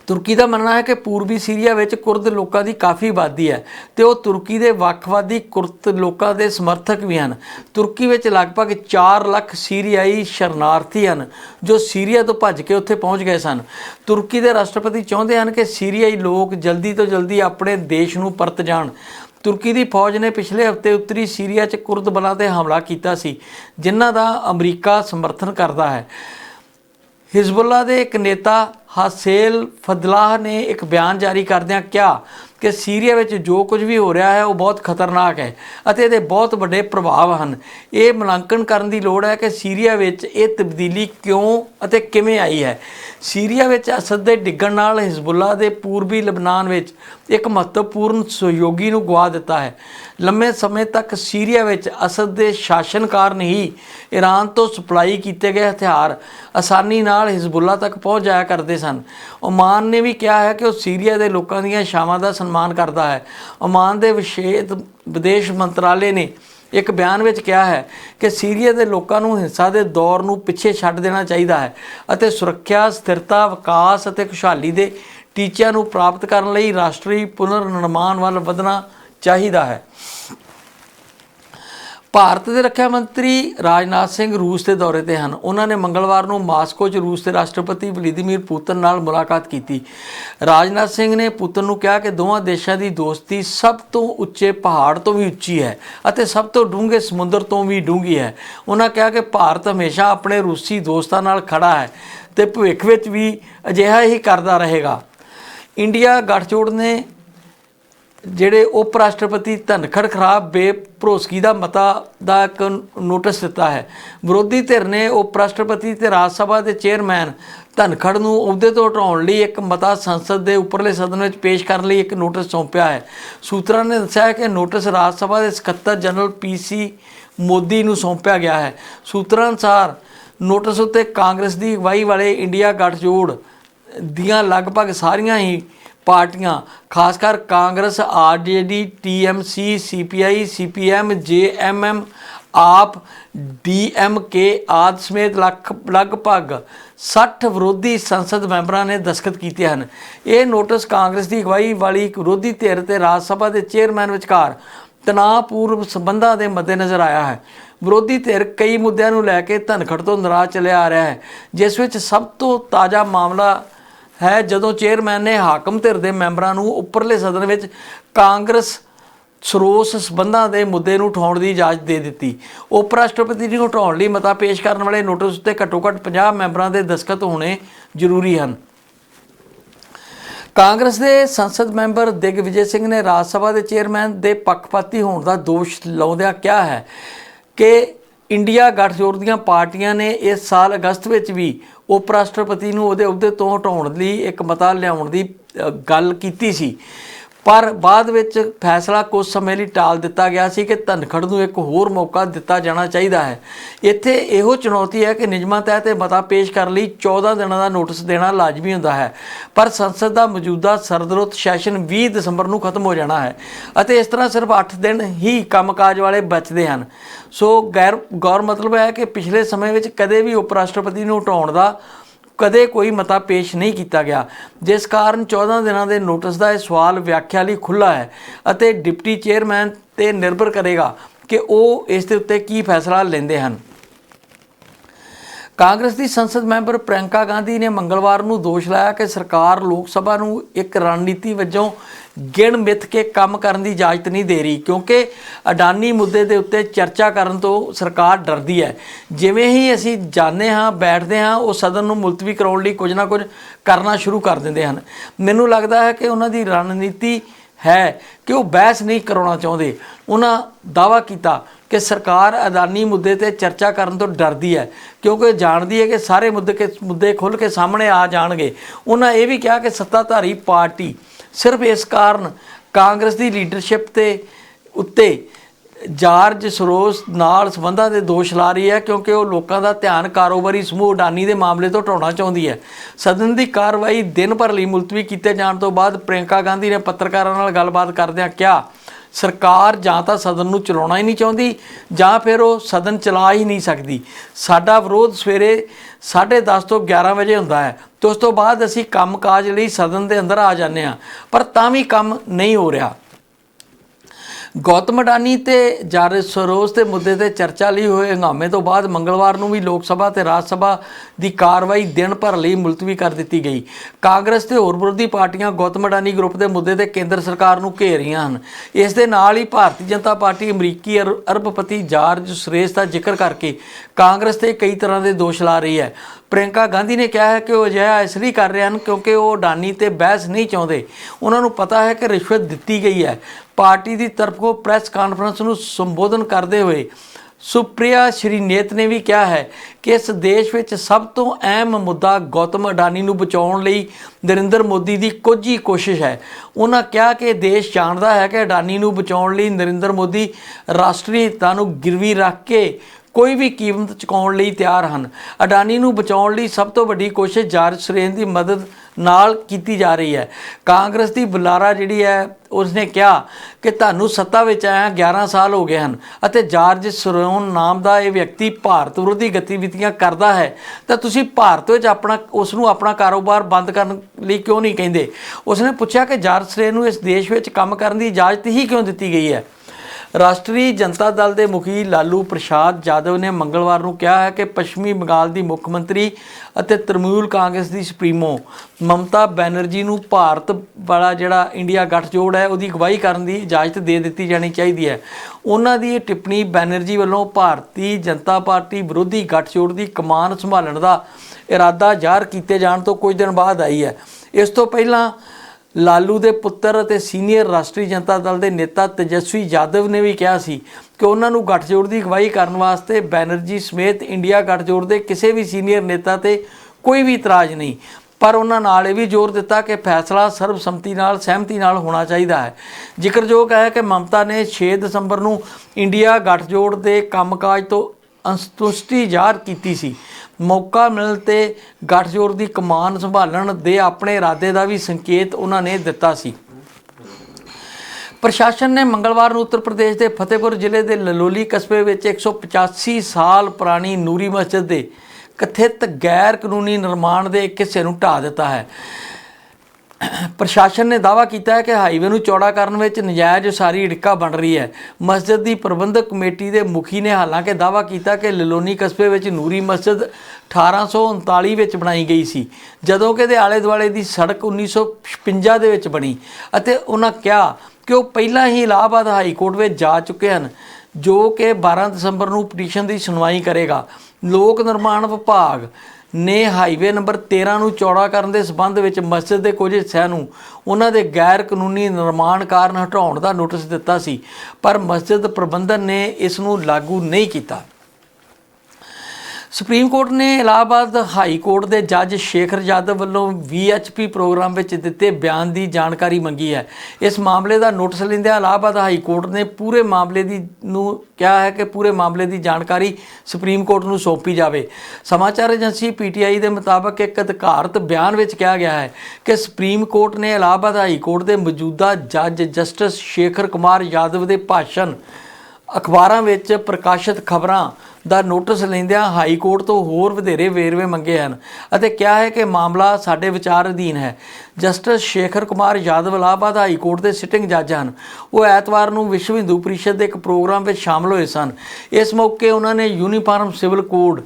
ਤੁਰਕੀ ਦਾ ਮੰਨਣਾ ਹੈ ਕਿ ਪੂਰਬੀ ਸੀਰੀਆ ਵਿੱਚ ਕੁਰਦ ਲੋਕਾਂ ਦੀ ਕਾਫੀ ਆਬਾਦੀ ਹੈ ਤੇ ਉਹ ਤੁਰਕੀ ਦੇ ਵੱਖਵਾਦੀ ਕੁਰਦ ਲੋਕਾਂ ਦੇ ਸਮਰਥਕ ਵੀ ਹਨ। ਤੁਰਕੀ ਵਿੱਚ ਲਗਭਗ 4 ਲੱਖ ਸੀਰੀਆਈ ਸ਼ਰਨਾਰਥੀ ਹਨ, ਜੋ ਸੀਰੀਆ ਤੋਂ ਭੱਜ ਕੇ ਉੱਥੇ ਪਹੁੰਚ ਗਏ ਸਨ। ਤੁਰਕੀ ਦੇ ਰਾਸ਼ਟਰਪਤੀ ਚਾਹੁੰਦੇ ਹਨ ਕਿ ਸੀਰੀਆਈ ਲੋਕ ਜਲਦੀ ਤੋਂ ਜਲਦੀ ਆਪਣੇ ਦੇਸ਼ ਨੂੰ ਪਰਤ ਜਾਣ। ਤੁਰਕੀ ਦੀ ਫੌਜ ਨੇ ਪਿਛਲੇ ਹਫ਼ਤੇ ਉੱਤਰੀ ਸੀਰੀਆ 'ਚ ਕੁਰਦ ਬਲਾਂ ਤੇ ਹਮਲਾ ਕੀਤਾ ਸੀ, ਜਿਨ੍ਹਾਂ ਦਾ ਅਮਰੀਕਾ ਸਮਰਥਨ ਕਰਦਾ ਹੈ। ਹਿਜ਼ਬੁੱਲਾ ਦੇ ਇੱਕ ਨੇਤਾ ਹਾਸੇਲ ਫਦਲਾਹ ਨੇ ਇੱਕ ਬਿਆਨ ਜਾਰੀ ਕਰਦਿਆਂ ਕਿਹਾ ਕਿ ਸੀਰੀਆ ਵਿੱਚ ਜੋ ਕੁਝ ਵੀ ਹੋ ਰਿਹਾ ਹੈ, ਉਹ ਬਹੁਤ ਖਤਰਨਾਕ ਹੈ ਅਤੇ ਇਹਦੇ ਬਹੁਤ ਵੱਡੇ ਪ੍ਰਭਾਵ ਹਨ। ਇਹ ਮੁਲਾਂਕਣ ਕਰਨ ਦੀ ਲੋੜ ਹੈ ਕਿ ਸੀਰੀਆ ਵਿੱਚ ਇਹ ਤਬਦੀਲੀ ਕਿਉਂ ਅਤੇ ਕਿਵੇਂ ਆਈ ਹੈ। ਸੀਰੀਆ ਵਿੱਚ ਅਸਦ ਦੇ ਡਿੱਗਣ ਨਾਲ ਹਿਜ਼ਬੁੱਲਾ ਦੇ ਪੂਰਬੀ ਲਬਨਾਨ ਵਿੱਚ ਇੱਕ ਮਹੱਤਵਪੂਰਨ ਸਹਿਯੋਗੀ ਨੂੰ ਗਵਾ ਦਿੱਤਾ ਹੈ। ਲੰਮੇ ਸਮੇਂ ਤੱਕ ਸੀਰੀਆ ਵਿੱਚ ਅਸਦ ਦੇ ਸ਼ਾਸਨ ਕਾਰਨ ਹੀ ਈਰਾਨ ਤੋਂ ਸਪਲਾਈ ਕੀਤੇ ਗਏ ਹਥਿਆਰ ਆਸਾਨੀ ਨਾਲ ਹਿਜ਼ਬੁੱਲਾ ਤੱਕ ਪਹੁੰਚ ਜਾਇਆ ਕਰਦੇ ਸਨ। ਓਮਾਨ ਨੇ ਵੀ ਕਿਹਾ ਹੈ ਕਿ ਉਹ ਸੀਰੀਆ ਦੇ ਲੋਕਾਂ ਦੀਆਂ ਸ਼ਾਵਾਂ ਦਾ ਸਨਮਾਨ ਕਰਦਾ ਹੈ। ਓਮਾਨ ਦੇ ਵਿਸ਼ੇਸ਼ ਵਿਦੇਸ਼ ਮੰਤਰਾਲੇ ਨੇ ਇੱਕ ਬਿਆਨ ਵਿੱਚ ਕਿਹਾ ਹੈ ਕਿ ਸੀਰੀਆ ਦੇ ਲੋਕਾਂ ਨੂੰ ਹਿੰਸਾ ਦੇ ਦੌਰ ਨੂੰ ਪਿੱਛੇ ਛੱਡ ਦੇਣਾ ਚਾਹੀਦਾ ਹੈ ਅਤੇ ਸੁਰੱਖਿਆ, ਸਥਿਰਤਾ, ਵਿਕਾਸ ਅਤੇ ਖੁਸ਼ਹਾਲੀ ਦੇ ਟੀਚਿਆਂ ਨੂੰ ਪ੍ਰਾਪਤ ਕਰਨ ਲਈ ਰਾਸ਼ਟਰੀ ਪੁਨਰ ਨਿਰਮਾਣ ਵੱਲ ਵਧਣਾ ਚਾਹੀਦਾ ਹੈ। ਭਾਰਤ ਦੇ ਰੱਖਿਆ ਮੰਤਰੀ ਰਾਜਨਾਥ ਸਿੰਘ ਰੂਸ ਦੇ ਦੌਰੇ ਤੇ ਹਨ। ਉਹਨਾਂ ਨੇ ਮੰਗਲਵਾਰ ਨੂੰ ਮਾਸਕੋ 'ਚ ਰੂਸ ਦੇ ਰਾਸ਼ਟਰਪਤੀ ਵਲਾਦੀਮੀਰ ਪੁਤਿਨ ਨਾਲ ਮੁਲਾਕਾਤ ਕੀਤੀ। ਰਾਜਨਾਥ ਸਿੰਘ ਨੇ ਪੁਤਿਨ ਨੂੰ ਕਿਹਾ ਕਿ ਦੋਵਾਂ ਦੇਸ਼ਾਂ ਦੀ ਦੋਸਤੀ ਸਭ ਤੋਂ ਉੱਚੇ ਪਹਾੜ ਤੋਂ ਵੀ ਉੱਚੀ ਹੈ ਅਤੇ ਸਭ ਤੋਂ ਡੂੰਘੇ ਸਮੁੰਦਰ ਤੋਂ ਵੀ ਡੂੰਘੀ ਹੈ। ਉਹਨਾਂ ਕਿਹਾ ਕਿ ਭਾਰਤ ਹਮੇਸ਼ਾ ਆਪਣੇ ਰੂਸੀ ਦੋਸਤਾਂ ਨਾਲ ਖੜਾ ਹੈ ਤੇ ਭਵਿੱਖ ਵਿੱਚ ਵੀ ਅਜਿਹਾ ਹੀ ਕਰਦਾ ਰਹੇਗਾ। ਇੰਡੀਆ ਗੱਠਜੋੜ ਨੇ ਜਿਹੜੇ ਉਪ ਰਾਸ਼ਟਰਪਤੀ ਧਨਖੜ ਖਰਾਬ ਬੇਭਰੋਸਗੀ ਦਾ ਮਤਾ ਦਾ ਇੱਕ ਨੋਟਿਸ ਦਿੱਤਾ ਹੈ। ਵਿਰੋਧੀ ਧਿਰ ਨੇ ਉਪ ਰਾਸ਼ਟਰਪਤੀ ਤੇ ਰਾਜ ਸਭਾ ਦੇ ਚੇਅਰਮੈਨ ਧਨਖੜ ਨੂੰ ਅਹੁਦੇ ਤੋਂ ਹਟਾਉਣ ਲਈ ਇੱਕ ਮਤਾ ਸੰਸਦ ਦੇ ਉੱਪਰਲੇ ਸਦਨ ਵਿੱਚ ਪੇਸ਼ ਕਰਨ ਲਈ ਇੱਕ ਨੋਟਿਸ ਸੌਂਪਿਆ ਹੈ। ਸੂਤਰਾਂ ਨੇ ਦੱਸਿਆ ਕਿ ਨੋਟਿਸ ਰਾਜ ਸਭਾ ਦੇ ਸਕੱਤਰ ਜਨਰਲ ਪੀਸੀ ਮੋਦੀ ਨੂੰ ਸੌਂਪਿਆ ਗਿਆ ਹੈ। ਸੂਤਰਾਂ ਅਨੁਸਾਰ ਨੋਟਿਸ ਉੱਤੇ ਕਾਂਗਰਸ ਦੀ ਅਗਵਾਈ ਵਾਲੇ ਇੰਡੀਆ ਗੱਠਜੋੜ ਦੀਆਂ ਲਗਭਗ ਸਾਰੀਆਂ ਹੀ ਪਾਰਟੀਆਂ, ਖਾਸ ਕਰ Congress RJD TMC CPI CPM JMM AAP DMK ਆਦਿ ਸਮੇਤ ਲੱਖ, ਲਗਭਗ 60 ਵਿਰੋਧੀ ਸੰਸਦ ਮੈਂਬਰਾਂ ਨੇ ਦਸਖਤ ਕੀਤੇ ਹਨ। ਇਹ ਨੋਟਿਸ ਕਾਂਗਰਸ ਦੀ ਅਗਵਾਈ ਵਾਲੀ ਵਿਰੋਧੀ ਧਿਰ ਤੇ ਰਾਜ ਸਭਾ ਦੇ ਚੇਅਰਮੈਨ ਵਿਚਕਾਰ ਤਣਾਅਪੂਰਵ ਸੰਬੰਧਾਂ ਦੇ ਮੱਦੇਨਜ਼ਰ ਆਇਆ ਹੈ। ਵਿਰੋਧੀ ਧਿਰ ਕਈ ਮੁੱਦਿਆਂ ਨੂੰ ਲੈ ਕੇ ਧਨਖੜ ਤੋਂ ਨਾਰਾਜ਼ ਚੱਲਿਆ ਆ ਰਿਹਾ ਹੈ, ਜਿਸ ਵਿੱਚ ਸਭ ਤੋਂ ਤਾਜ਼ਾ ਮਾਮਲਾ ਹੈ ਜਦੋਂ ਚੇਅਰਮੈਨ ਨੇ ਹਾਕਮ ਧਿਰ ਦੇ ਮੈਂਬਰਾਂ ਨੂੰ ਉੱਪਰਲੇ ਸਦਨ ਵਿੱਚ ਕਾਂਗਰਸ ਸਰੋਸ ਸਬੰਧਾਂ ਦੇ ਮੁੱਦੇ ਨੂੰ ਉਠਾਉਣ ਦੀ ਇਜਾਜ਼ਤ ਦੇ ਦਿੱਤੀ। ਉਪ ਰਾਸ਼ਟਰਪਤੀ ਨੂੰ ਉਠਾਉਣ ਲਈ ਮਤਾ ਪੇਸ਼ ਕਰਨ ਵਾਲੇ ਨੋਟਿਸ ਉੱਤੇ ਘੱਟੋ-ਘੱਟ 50 ਮੈਂਬਰਾਂ ਦੇ ਦਸਖਤ ਹੋਣੇ ਜ਼ਰੂਰੀ ਹਨ। ਕਾਂਗਰਸ ਦੇ ਸੰਸਦ ਮੈਂਬਰ ਦਿਗਵਿਜੇ ਸਿੰਘ ਨੇ ਰਾਜ ਸਭਾ ਦੇ ਚੇਅਰਮੈਨ ਦੇ ਪੱਖਪਾਤੀ ਹੋਣ ਦਾ ਦੋਸ਼ ਲਾਉਂਦਿਆਂ ਕਿਹਾ ਹੈ ਕਿ ਇੰਡੀਆ ਗੱਠਜੋੜ ਦੀਆਂ ਪਾਰਟੀਆਂ ਨੇ ਇਸ ਸਾਲ ਅਗਸਤ ਵਿੱਚ ਵੀ ਉਪ ਰਾਸ਼ਟਰਪਤੀ ਨੂੰ ਉਹਦੇ ਅਹੁਦੇ ਤੋਂ ਹਟਾਉਣ ਲਈ ਇੱਕ ਮਤਾ ਲਿਆਉਣ ਦੀ ਗੱਲ ਕੀਤੀ ਸੀ। ਪਰ ਬਾਅਦ ਵਿੱਚ ਫੈਸਲਾ ਕੁਝ ਸਮੇਂ ਲਈ ਟਾਲ ਦਿੱਤਾ ਗਿਆ ਸੀ ਕਿ ਧਨਖੜ ਨੂੰ ਇੱਕ ਹੋਰ ਮੌਕਾ ਦਿੱਤਾ ਜਾਣਾ ਚਾਹੀਦਾ ਹੈ। ਇੱਥੇ ਇਹੋ ਚੁਣੌਤੀ ਹੈ ਕਿ ਨਿਯਮਾਂ ਤਹਿਤ ਇਹ ਮਤਾ ਪੇਸ਼ ਕਰਨ ਲਈ 14 ਦਿਨਾਂ ਦਾ ਨੋਟਿਸ ਦੇਣਾ ਲਾਜ਼ਮੀ ਹੁੰਦਾ ਹੈ। ਪਰ ਸੰਸਦ ਦਾ ਮੌਜੂਦਾ ਸਰਦਰੁੱਤ ਸੈਸ਼ਨ 20 ਦਸੰਬਰ ਨੂੰ ਖਤਮ ਹੋ ਜਾਣਾ ਹੈ ਅਤੇ ਇਸ ਤਰ੍ਹਾਂ ਸਿਰਫ 8 ਦਿਨ ਹੀ ਕੰਮਕਾਜ ਵਾਲੇ ਬਚਦੇ ਹਨ। ਸੋ ਗੈਰ, ਗੌਰ ਮਤਲਬ ਹੈ ਕਿ ਪਿਛਲੇ ਸਮੇਂ ਵਿੱਚ ਕਦੇ ਵੀ ਉਪ ਰਾਸ਼ਟਰਪਤੀ ਨੂੰ ਹਟਾਉਣ ਦਾ ਕਦੇ ਕੋਈ ਮਤਾ ਪੇਸ਼ ਨਹੀਂ ਕੀਤਾ ਗਿਆ। ਜਿਸ ਕਾਰਨ 14 ਦਿਨਾਂ ਦੇ ਨੋਟਿਸ ਦਾ ਇਹ ਸਵਾਲ ਵਿਆਖਿਆ ਲਈ ਖੁੱਲਾ ਹੈ ਅਤੇ ਡਿਪਟੀ ਚੇਅਰਮੈਨ ਤੇ ਨਿਰਭਰ ਕਰੇਗਾ ਕਿ ਉਹ ਇਸ ਦੇ ਉੱਤੇ ਕੀ ਫੈਸਲਾ ਲੈਂਦੇ ਹਨ। ਕਾਂਗਰਸ ਦੀ ਸੰਸਦ ਮੈਂਬਰ ਪ੍ਰਿਯੰਕਾ ਗਾਂਧੀ ਨੇ ਮੰਗਲਵਾਰ ਨੂੰ ਦੋਸ਼ ਲਾਇਆ ਕਿ ਸਰਕਾਰ ਲੋਕ ਸਭਾ ਨੂੰ ਇੱਕ ਰਣਨੀਤੀ ਵਜੋਂ ਗਿਣ ਮਿੱਥ ਕੇ ਕੰਮ ਕਰਨ ਦੀ ਇਜਾਜ਼ਤ ਨਹੀਂ ਦੇ ਰਹੀ, ਕਿਉਂਕਿ ਅਡਾਨੀ ਮੁੱਦੇ ਦੇ ਉੱਤੇ ਚਰਚਾ ਕਰਨ ਤੋਂ ਸਰਕਾਰ ਡਰਦੀ ਹੈ। ਜਿਵੇਂ ਹੀ ਅਸੀਂ ਜਾਣਦੇ ਹਾਂ, ਬੈਠਦੇ ਹਾਂ, ਉਹ ਸਦਨ ਨੂੰ ਮੁਲਤਵੀ ਕਰਾਉਣ ਲਈ ਕੁਝ ਨਾ ਕੁਝ ਕਰਨਾ ਸ਼ੁਰੂ ਕਰ ਦਿੰਦੇ ਹਨ। ਮੈਨੂੰ ਲੱਗਦਾ ਹੈ ਕਿ ਉਹਨਾਂ ਦੀ ਰਣਨੀਤੀ ਹੈ ਕਿ ਉਹ ਬਹਿਸ ਨਹੀਂ ਕਰਾਉਣਾ ਚਾਹੁੰਦੇ। ਉਹਨਾਂ ਦਾਵਾ ਕੀਤਾ ਕਿ ਸਰਕਾਰ ਅਦਾਨੀ ਮੁੱਦੇ ਤੇ ਚਰਚਾ ਕਰਨ ਤੋਂ ਡਰਦੀ ਹੈ, ਕਿਉਂਕਿ ਜਾਣਦੀ ਹੈ ਕਿ ਸਾਰੇ ਮੁੱਦੇ ਕੇ, ਮੁੱਦੇ ਖੁੱਲ੍ਹ ਕੇ ਸਾਹਮਣੇ ਆ ਜਾਣਗੇ। ਉਹਨਾਂ ਇਹ ਵੀ ਕਿਹਾ ਕਿ ਸੱਤਾਧਾਰੀ ਪਾਰਟੀ ਸਿਰਫ ਇਸ ਕਾਰਨ ਕਾਂਗਰਸ ਦੀ ਲੀਡਰਸ਼ਿਪ ਤੇ ਉੱਤੇ ਜਾਰਜ ਸਰੋਸ ਨਾਲ ਸੰਬੰਧਾਂ ਦੇ ਦੋਸ਼ ਲਾ ਰਹੀ ਹੈ, ਕਿਉਂਕਿ ਉਹ ਲੋਕਾਂ ਦਾ ਧਿਆਨ ਕਾਰੋਬਾਰੀ ਸਮੂਹ ਉਡਾਨੀ ਦੇ ਮਾਮਲੇ ਤੋਂ ਹਟਾਉਣਾ ਚਾਹੁੰਦੀ ਹੈ। ਸਦਨ ਦੀ ਕਾਰਵਾਈ ਦਿਨ ਭਰ ਲਈ ਮੁਲਤਵੀ ਕੀਤੇ ਜਾਣ ਤੋਂ ਬਾਅਦ ਪ੍ਰਿਯੰਕਾ ਗਾਂਧੀ ਨੇ ਪੱਤਰਕਾਰਾਂ ਨਾਲ ਗੱਲਬਾਤ ਕਰਦਿਆਂ ਕਿਹਾ ਸਰਕਾਰ ਜਾਂ ਤਾਂ ਸਦਨ ਨੂੰ ਚਲਾਉਣਾ ਹੀ ਨਹੀਂ ਚਾਹੁੰਦੀ ਜਾਂ ਫਿਰ ਉਹ ਸਦਨ ਚਲਾ ਹੀ ਨਹੀਂ ਸਕਦੀ। ਸਾਡਾ ਵਿਰੋਧ ਸਵੇਰੇ 10:30 ਤੋਂ 11 ਵਜੇ ਹੁੰਦਾ ਹੈ ਤੇ ਉਸ ਤੋਂ ਬਾਅਦ ਅਸੀਂ ਕੰਮਕਾਜ ਲਈ ਸਦਨ ਦੇ ਅੰਦਰ ਆ ਜਾਂਦੇ ਹਾਂ। ਪਰ ਤਾਂ ਵੀ ਕੰਮ ਨਹੀਂ ਹੋ ਰਿਹਾ। ਗੌਤਮ ਅਡਾਨੀ ਤੇ ਜਾਰਜ ਸਰੋਸ ਦੇ ਮੁੱਦੇ ਤੇ ਚਰਚਾ ਲਈ ਹੋਏ ਹੰਗਾਮੇ ਤੋਂ ਬਾਅਦ ਮੰਗਲਵਾਰ ਨੂੰ ਵੀ ਲੋਕ ਸਭਾ ਤੇ ਰਾਜ ਸਭਾ ਦੀ ਕਾਰਵਾਈ ਦਿਨ ਭਰ ਲਈ ਮੁਲਤਵੀ ਕਰ ਦਿੱਤੀ ਗਈ। ਕਾਂਗਰਸ ਤੇ ਹੋਰ ਵਿਰੋਧੀ ਪਾਰਟੀਆਂ ਗੌਤਮ ਅਡਾਨੀ ਗਰੁੱਪ ਦੇ ਮੁੱਦੇ ਤੇ ਕੇਂਦਰ ਸਰਕਾਰ ਨੂੰ ਘੇਰ ਰਹੀਆਂ ਹਨ। ਇਸ ਦੇ ਨਾਲ ਹੀ ਭਾਰਤੀ ਜਨਤਾ ਪਾਰਟੀ ਅਮਰੀਕੀ ਅਰ- ਅਰਬਪਤੀ ਜਾਰਜ ਸੁਰੇਸ਼ ਦਾ ਜ਼ਿਕਰ ਕਰਕੇ ਕਾਂਗਰਸ ਤੇ ਕਈ ਤਰ੍ਹਾਂ ਦੇ ਦੋਸ਼ ਲਾ ਰਹੀ ਹੈ। ਪ੍ਰਿਯੰਕਾ ਗਾਂਧੀ ਨੇ ਕਿਹਾ ਹੈ ਕਿ ਉਹ ਅਜਿਹਾ ਇਸ ਲਈ ਕਰ ਰਹੇ ਹਨ ਕਿਉਂਕਿ ਉਹ ਅਡਾਨੀ ਤੇ ਬਹਿਸ ਨਹੀਂ ਚਾਹੁੰਦੇ। ਉਹਨਾਂ ਨੂੰ ਪਤਾ ਹੈ ਕਿ ਰਿਸ਼ਵਤ ਦਿੱਤੀ ਗਈ ਹੈ। ਪਾਰਟੀ ਦੀ ਤਰਫੋਂ ਪ੍ਰੈਸ ਕਾਨਫਰੰਸ ਨੂੰ ਸੰਬੋਧਨ ਕਰਦੇ ਹੋਏ ਸੁਪ੍ਰਿਆ ਸ਼੍ਰੀਨੇਤ ਨੇ ਵੀ ਕਿਹਾ ਹੈ ਕਿ ਇਸ ਦੇਸ਼ ਵਿੱਚ ਸਭ ਤੋਂ ਅਹਿਮ ਮੁੱਦਾ ਗੌਤਮ ਅਡਾਨੀ ਨੂੰ ਬਚਾਉਣ ਲਈ ਨਰਿੰਦਰ ਮੋਦੀ ਦੀ ਕੋਝੀ ਕੋਸ਼ਿਸ਼ ਹੈ। ਉਹਨਾਂ ਕਿਹਾ ਕਿ ਦੇਸ਼ ਜਾਣਦਾ ਹੈ ਕਿ ਅਡਾਨੀ ਨੂੰ ਬਚਾਉਣ ਲਈ ਨਰਿੰਦਰ ਮੋਦੀ ਰਾਸ਼ਟਰੀ ਹਿੱਤਾਂ ਨੂੰ ਗਿਰਵੀ ਰੱਖ ਕੇ ਕੋਈ ਵੀ ਕੀਮਤ ਚੁਕਾਉਣ ਲਈ ਤਿਆਰ ਹਨ। ਅਡਾਨੀ ਨੂੰ ਬਚਾਉਣ ਲਈ ਸਭ ਤੋਂ ਵੱਡੀ ਕੋਸ਼ਿਸ਼ ਜਾਰਜ ਸਰੇਨ ਦੀ ਮਦਦ ਨਾਲ ਕੀਤੀ ਜਾ ਰਹੀ ਹੈ। ਕਾਂਗਰਸ ਦੀ ਬੁਲਾਰਾ ਜਿਹੜੀ ਹੈ, ਉਸਨੇ ਕਿਹਾ ਕਿ ਤੁਹਾਨੂੰ ਸੱਤਾ ਵਿੱਚ ਆਇਆ 11 ਸਾਲ ਹੋ ਗਏ ਹਨ ਅਤੇ ਜਾਰਜ ਸੁਰੇਨ ਨਾਮ ਦਾ ਇਹ ਵਿਅਕਤੀ ਭਾਰਤ ਵਿਰੋਧੀ ਗਤੀਵਿਧੀਆਂ ਕਰਦਾ ਹੈ। ਤਾਂ ਤੁਸੀਂ ਭਾਰਤ ਵਿੱਚ ਆਪਣਾ ਉਸ ਨੂੰ ਆਪਣਾ ਕਾਰੋਬਾਰ ਬੰਦ ਕਰਨ ਲਈ ਕਿਉਂ ਨਹੀਂ ਕਹਿੰਦੇ? ਉਸਨੇ ਪੁੱਛਿਆ ਕਿ ਜਾਰਜ ਸਰੇਨ ਨੂੰ ਇਸ ਦੇਸ਼ ਵਿੱਚ ਕੰਮ ਕਰਨ ਦੀ ਇਜਾਜ਼ਤ ਹੀ ਕਿਉਂ ਦਿੱਤੀ ਗਈ ਹੈ? ਰਾਸ਼ਟਰੀ ਜਨਤਾ ਦਲ ਦੇ ਮੁਖੀ ਲਾਲੂ ਪ੍ਰਸ਼ਾਦ ਯਾਦਵ ਨੇ ਮੰਗਲਵਾਰ ਨੂੰ ਕਿਹਾ ਹੈ ਕਿ ਪੱਛਮੀ ਬੰਗਾਲ ਦੀ ਮੁੱਖ ਮੰਤਰੀ ਅਤੇ ਤ੍ਰਿਣਮੂਲ ਕਾਂਗਰਸ ਦੀ ਸੁਪਰੀਮੋ ਮਮਤਾ ਬੈਨਰਜੀ ਨੂੰ ਭਾਰਤ ਵਾਲਾ ਜਿਹੜਾ ਇੰਡੀਆ ਗੱਠਜੋੜ ਹੈ, ਉਹਦੀ ਅਗਵਾਈ ਕਰਨ ਦੀ ਇਜਾਜ਼ਤ ਦੇ ਦਿੱਤੀ ਜਾਣੀ ਚਾਹੀਦੀ ਹੈ। ਉਹਨਾਂ ਦੀ ਇਹ ਟਿੱਪਣੀ ਬੈਨਰਜੀ ਵੱਲੋਂ ਭਾਰਤੀ ਜਨਤਾ ਪਾਰਟੀ ਵਿਰੋਧੀ ਗੱਠਜੋੜ ਦੀ ਕਮਾਨ ਸੰਭਾਲਣ ਦਾ ਇਰਾਦਾ ਜ਼ਾਹਰ ਕੀਤੇ ਜਾਣ ਤੋਂ ਕੁਝ ਦਿਨ ਬਾਅਦ ਆਈ ਹੈ। ਇਸ ਤੋਂ ਪਹਿਲਾਂ ਲਾਲੂ ਦੇ ਪੁੱਤਰ ਅਤੇ ਸੀਨੀਅਰ ਰਾਸ਼ਟਰੀ ਜਨਤਾ ਦਲ ਦੇ ਨੇਤਾ ਤੇਜਸਵੀ ਯਾਦਵ ਨੇ ਵੀ ਕਿਹਾ ਸੀ ਕਿ ਉਹਨਾਂ ਨੂੰ ਗੱਠਜੋੜ ਦੀ ਅਗਵਾਈ ਕਰਨ ਵਾਸਤੇ ਬੈਨਰਜੀ ਸਮੇਤ ਇੰਡੀਆ ਗੱਠਜੋੜ ਦੇ ਕਿਸੇ ਵੀ ਸੀਨੀਅਰ ਨੇਤਾ ਤੇ ਕੋਈ ਵੀ ਇਤਰਾਜ਼ ਨਹੀਂ। ਪਰ ਉਹਨਾਂ ਨਾਲ ਇਹ ਵੀ ਜ਼ੋਰ ਦਿੱਤਾ ਕਿ ਫੈਸਲਾ ਸਰਬਸੰਮਤੀ ਨਾਲ, ਸਹਿਮਤੀ ਨਾਲ ਹੋਣਾ ਚਾਹੀਦਾ ਹੈ। ਜ਼ਿਕਰਯੋਗ ਹੈ ਕਿ ਮਮਤਾ ਨੇ 6 ਦਸੰਬਰ ਨੂੰ ਇੰਡੀਆ ਗੱਠਜੋੜ ਦੇ ਕੰਮਕਾਜ ਤੋਂ ਅਸੰਤੁਸ਼ਟੀ ਜ਼ਾਹਰ ਕੀਤੀ ਸੀ। ਮੌਕਾ ਮਿਲਣ ਤੇ ਗੱਠਜੋੜ ਦੀ ਕਮਾਨ ਸੰਭਾਲਣ ਦੇ ਆਪਣੇ ਇਰਾਦੇ ਦਾ ਵੀ ਸੰਕੇਤ ਉਹਨਾਂ ਨੇ ਦਿੱਤਾ ਸੀ। ਪ੍ਰਸ਼ਾਸਨ ਨੇ ਮੰਗਲਵਾਰ ਨੂੰ ਉੱਤਰ ਪ੍ਰਦੇਸ਼ ਦੇ ਫਤਿਹਪੁਰ ਜ਼ਿਲ੍ਹੇ ਦੇ ਲਲੋਲੀ ਕਸਬੇ ਵਿੱਚ 185 ਸਾਲ ਪੁਰਾਣੀ ਨੂਰੀ ਮਸਜਿਦ ਦੇ ਕਥਿਤ ਗੈਰ ਕਾਨੂੰਨੀ ਨਿਰਮਾਣ ਦੇ ਇੱਕ ਹਿੱਸੇ ਨੂੰ ਢਾਹ ਦਿੱਤਾ ਹੈ। ਪ੍ਰਸ਼ਾਸਨ ਨੇ ਦਾਅਵਾ ਕੀਤਾ ਹੈ ਕਿ ਹਾਈਵੇ ਨੂੰ ਚੌੜਾ ਕਰਨ ਵਿੱਚ ਨਜਾਇਜ਼ ਉਸਾਰੀ ਢਿੱਕਾ ਬਣ ਰਹੀ ਹੈ। ਮਸਜਿਦ ਦੀ ਪ੍ਰਬੰਧਕ ਕਮੇਟੀ ਦੇ ਮੁਖੀ ਨੇ ਹਾਲਾਂਕਿ ਦਾਅਵਾ ਕੀਤਾ ਕਿ ਲਲੋਨੀ ਕਸਬੇ ਵਿੱਚ ਨੂਰੀ ਮਸਜਿਦ 1839 ਵਿੱਚ ਬਣਾਈ ਗਈ ਸੀ, ਜਦੋਂ ਕਿ ਦੇ ਆਲੇ ਦੁਆਲੇ ਦੀ ਸੜਕ 1956 ਦੇ ਵਿੱਚ ਬਣੀ ਅਤੇ ਉਹਨਾਂ ਕਿਹਾ ਕਿ ਉਹ ਪਹਿਲਾਂ ਹੀ ਇਲਾਹਾਬਾਦ ਹਾਈ ਕੋਰਟ ਵਿੱਚ ਜਾ ਚੁੱਕੇ ਹਨ, ਜੋ ਕਿ 12 ਦਸੰਬਰ ਨੂੰ ਪਟੀਸ਼ਨ ਦੀ ਸੁਣਵਾਈ ਕਰੇਗਾ। ਲੋਕ ਨਿਰਮਾਣ ਵਿਭਾਗ ਨੇ ਹਾਈਵੇ ਨੰਬਰ 13 ਨੂੰ ਚੌੜਾ ਕਰਨ ਦੇ ਸਬੰਧ ਵਿੱਚ ਮਸਜਿਦ ਦੇ ਕੁਝ ਹਿੱਸਿਆਂ ਨੂੰ ਉਹਨਾਂ ਦੇ ਗੈਰ ਕਾਨੂੰਨੀ ਨਿਰਮਾਣ ਕਾਰਨ ਹਟਾਉਣ ਦਾ ਨੋਟਿਸ ਦਿੱਤਾ ਸੀ, ਪਰ ਮਸਜਿਦ ਪ੍ਰਬੰਧਨ ਨੇ ਇਸ ਨੂੰ ਲਾਗੂ ਨਹੀਂ ਕੀਤਾ। ਸੁਪਰੀਮ ਕੋਰਟ ਨੇ ਇਲਾਹਾਬਾਦ ਹਾਈ ਕੋਰਟ ਦੇ ਜੱਜ ਸ਼ੇਖਰ ਯਾਦਵ ਵੱਲੋਂ ਵੀਐਚਪੀ ਪ੍ਰੋਗਰਾਮ ਵਿੱਚ ਦਿੱਤੇ ਬਿਆਨ ਦੀ ਜਾਣਕਾਰੀ ਮੰਗੀ ਹੈ। ਇਸ ਮਾਮਲੇ ਦਾ ਨੋਟਿਸ ਲੈਂਦਿਆਂ ਇਲਾਹਾਬਾਦ ਹਾਈ ਕੋਰਟ ਨੇ ਪੂਰੇ ਮਾਮਲੇ ਦੀ ਨੂੰ ਕਿਹਾ ਹੈ ਕਿ ਪੂਰੇ ਮਾਮਲੇ ਦੀ ਜਾਣਕਾਰੀ ਸੁਪਰੀਮ ਕੋਰਟ ਨੂੰ ਸੌਂਪੀ ਜਾਵੇ। ਸਮਾਚਾਰ ਏਜੰਸੀ ਪੀਟੀਆਈ ਦੇ ਮੁਤਾਬਕ ਇੱਕ ਅਧਿਕਾਰਤ ਬਿਆਨ ਵਿੱਚ ਕਿਹਾ ਗਿਆ ਹੈ ਕਿ ਸੁਪਰੀਮ ਕੋਰਟ ਨੇ ਇਲਾਹਾਬਾਦ ਹਾਈ ਕੋਰਟ ਦੇ ਮੌਜੂਦਾ ਜੱਜ ਜਸਟਿਸ ਸ਼ੇਖਰ ਕੁਮਾਰ ਯਾਦਵ ਦੇ ਭਾਸ਼ਣ ਅਖਬਾਰਾਂ ਵਿੱਚ ਪ੍ਰਕਾਸ਼ਿਤ ਖਬਰਾਂ ਦਾ ਨੋਟਿਸ ਲੈਂਦਿਆਂ ਹਾਈ ਕੋਰਟ ਤੋਂ ਹੋਰ ਵਧੇਰੇ ਵੇਰਵੇ ਮੰਗੇ ਹਨ ਅਤੇ ਕਿਹਾ ਹੈ ਕਿ ਮਾਮਲਾ ਸਾਡੇ ਵਿਚਾਰ ਅਧੀਨ ਹੈ। Justice Shekhar Kumar Yadav Allahabad high court ਦੇ ਸਿਟਿੰਗ ਜੱਜ ਹਨ। ਉਹ ਐਤਵਾਰ ਨੂੰ ਵਿਸ਼ਵ ਹਿੰਦੂ ਪਰਿਸ਼ਦ ਦੇ ਇੱਕ ਪ੍ਰੋਗਰਾਮ ਵਿੱਚ ਸ਼ਾਮਲ ਹੋਏ ਸਨ। ਇਸ ਮੌਕੇ ਉਹਨਾਂ ਨੇ ਯੂਨੀਫਾਰਮ ਸਿਵਲ ਕੋਡ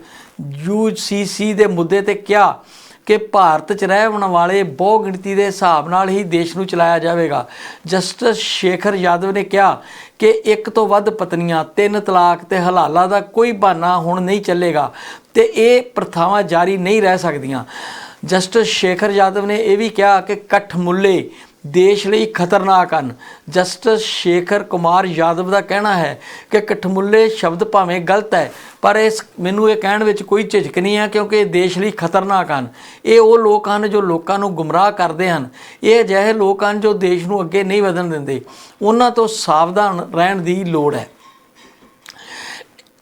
ਯੂਸੀਸੀ ਦੇ ਮੁੱਦੇ ਤੇ ਕਿਹਾ ਕਿ ਭਾਰਤ 'ਚ ਰਹਿਣ ਵਾਲੇ ਬਹੁ ਗਿਣਤੀ ਦੇ ਹਿਸਾਬ ਨਾਲ ਹੀ ਦੇਸ਼ ਨੂੰ ਚਲਾਇਆ ਜਾਵੇਗਾ। ਜਸਟਿਸ ਸ਼ੇਖਰ ਯਾਦਵ ਨੇ ਕਿਹਾ ਕਿ ਇੱਕ ਤੋਂ ਵੱਧ ਪਤਨੀਆਂ, ਤਿੰਨ ਤਲਾਕ ਤੇ ਹਲਾਲਾ ਦਾ ਕੋਈ ਬਹਾਨਾ ਹੁਣ ਨਹੀਂ ਚੱਲੇਗਾ ਤੇ ਇਹ ਪ੍ਰਥਾਵਾਂ ਜਾਰੀ ਨਹੀਂ ਰਹਿ ਸਕਦੀਆਂ। ਜਸਟਿਸ ਸ਼ੇਖਰ ਯਾਦਵ ਨੇ ਇਹ ਵੀ ਕਿਹਾ ਕਿ ਕਠਮੁੱਲੇ ਦੇਸ਼ ਲਈ ਖਤਰਨਾਕ ਹਨ। ਜਸਟਿਸ ਸ਼ੇਖਰ ਕੁਮਾਰ ਯਾਦਵ ਦਾ ਕਹਿਣਾ ਹੈ ਕਿ ਕਠਮੁੱਲੇ ਸ਼ਬਦ ਭਾਵੇਂ ਗਲਤ ਹੈ, ਪਰ ਇਸ ਮੈਨੂੰ ਇਹ ਕਹਿਣ ਵਿੱਚ ਕੋਈ ਝਿਜਕ ਨਹੀਂ ਹੈ ਕਿਉਂਕਿ ਇਹ ਦੇਸ਼ ਲਈ ਖਤਰਨਾਕ ਹਨ। ਇਹ ਉਹ ਲੋਕ ਹਨ ਜੋ ਲੋਕਾਂ ਨੂੰ ਗੁੰਮਰਾਹ ਕਰਦੇ ਹਨ। ਇਹ ਅਜਿਹੇ ਲੋਕ ਹਨ ਜੋ ਦੇਸ਼ ਨੂੰ ਅੱਗੇ ਨਹੀਂ ਵਧਣ ਦਿੰਦੇ। ਉਹਨਾਂ ਤੋਂ ਸਾਵਧਾਨ ਰਹਿਣ ਦੀ ਲੋੜ ਹੈ।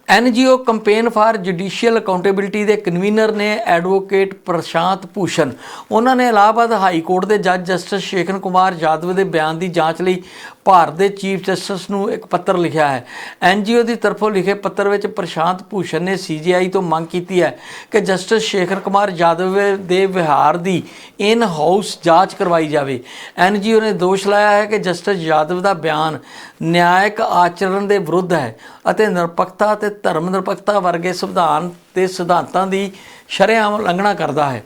NGO campaign for judicial accountability ਦੇ ਕਨਵੀਨਰ ਨੇ ਐਡਵੋਕੇਟ ਪ੍ਰਸ਼ਾਂਤ ਭੂਸ਼ਣ। ਉਹਨਾਂ ਨੇ ਇਲਾਹਾਬਾਦ ਹਾਈ ਕੋਰਟ ਦੇ ਜੱਜ ਜਸਟਿਸ ਸ਼ੇਖਨ ਕੁਮਾਰ ਯਾਦਵ ਦੇ ਬਿਆਨ ਦੀ ਜਾਂਚ ਲਈ ਭਾਰਤ ਦੇ ਚੀਫ ਜਸਟਿਸ ਨੂੰ ਇੱਕ ਪੱਤਰ ਲਿਖਿਆ ਹੈ। ਐਨਜੀਓ ਦੀ ਤਰਫੋਂ ਲਿਖੇ ਪੱਤਰ ਵਿੱਚ ਪ੍ਰਸ਼ਾਂਤ ਭੂਸ਼ਣ ਨੇ ਸੀਜੀਆਈ ਤੋਂ ਮੰਗ ਕੀਤੀ ਹੈ ਕਿ ਜਸਟਿਸ ਸ਼ੇਖਰ ਕੁਮਾਰ ਯਾਦਵ ਦੇ ਵਿਹਾਰ ਦੀ ਇਨ ਹਾਊਸ ਜਾਂਚ ਕਰਵਾਈ ਜਾਵੇ। ਐਨਜੀਓ ਨੇ ਦੋਸ਼ ਲਾਇਆ ਹੈ ਕਿ ਜਸਟਿਸ ਯਾਦਵ ਦਾ ਬਿਆਨ ਨਿਆਇਕ ਆਚਰਣ ਦੇ ਵਿਰੁੱਧ ਹੈ ਅਤੇ ਨਿਰਪੱਖਤਾ ਅਤੇ ਧਰਮ ਨਿਰਪੱਖਤਾ ਵਰਗੇ ਸੰਵਿਧਾਨ ਤੇ ਸਿਧਾਂਤਾਂ ਦੀ ਸ਼ਰੇਆਮ ਉਲੰਘਣਾ ਕਰਦਾ ਹੈ।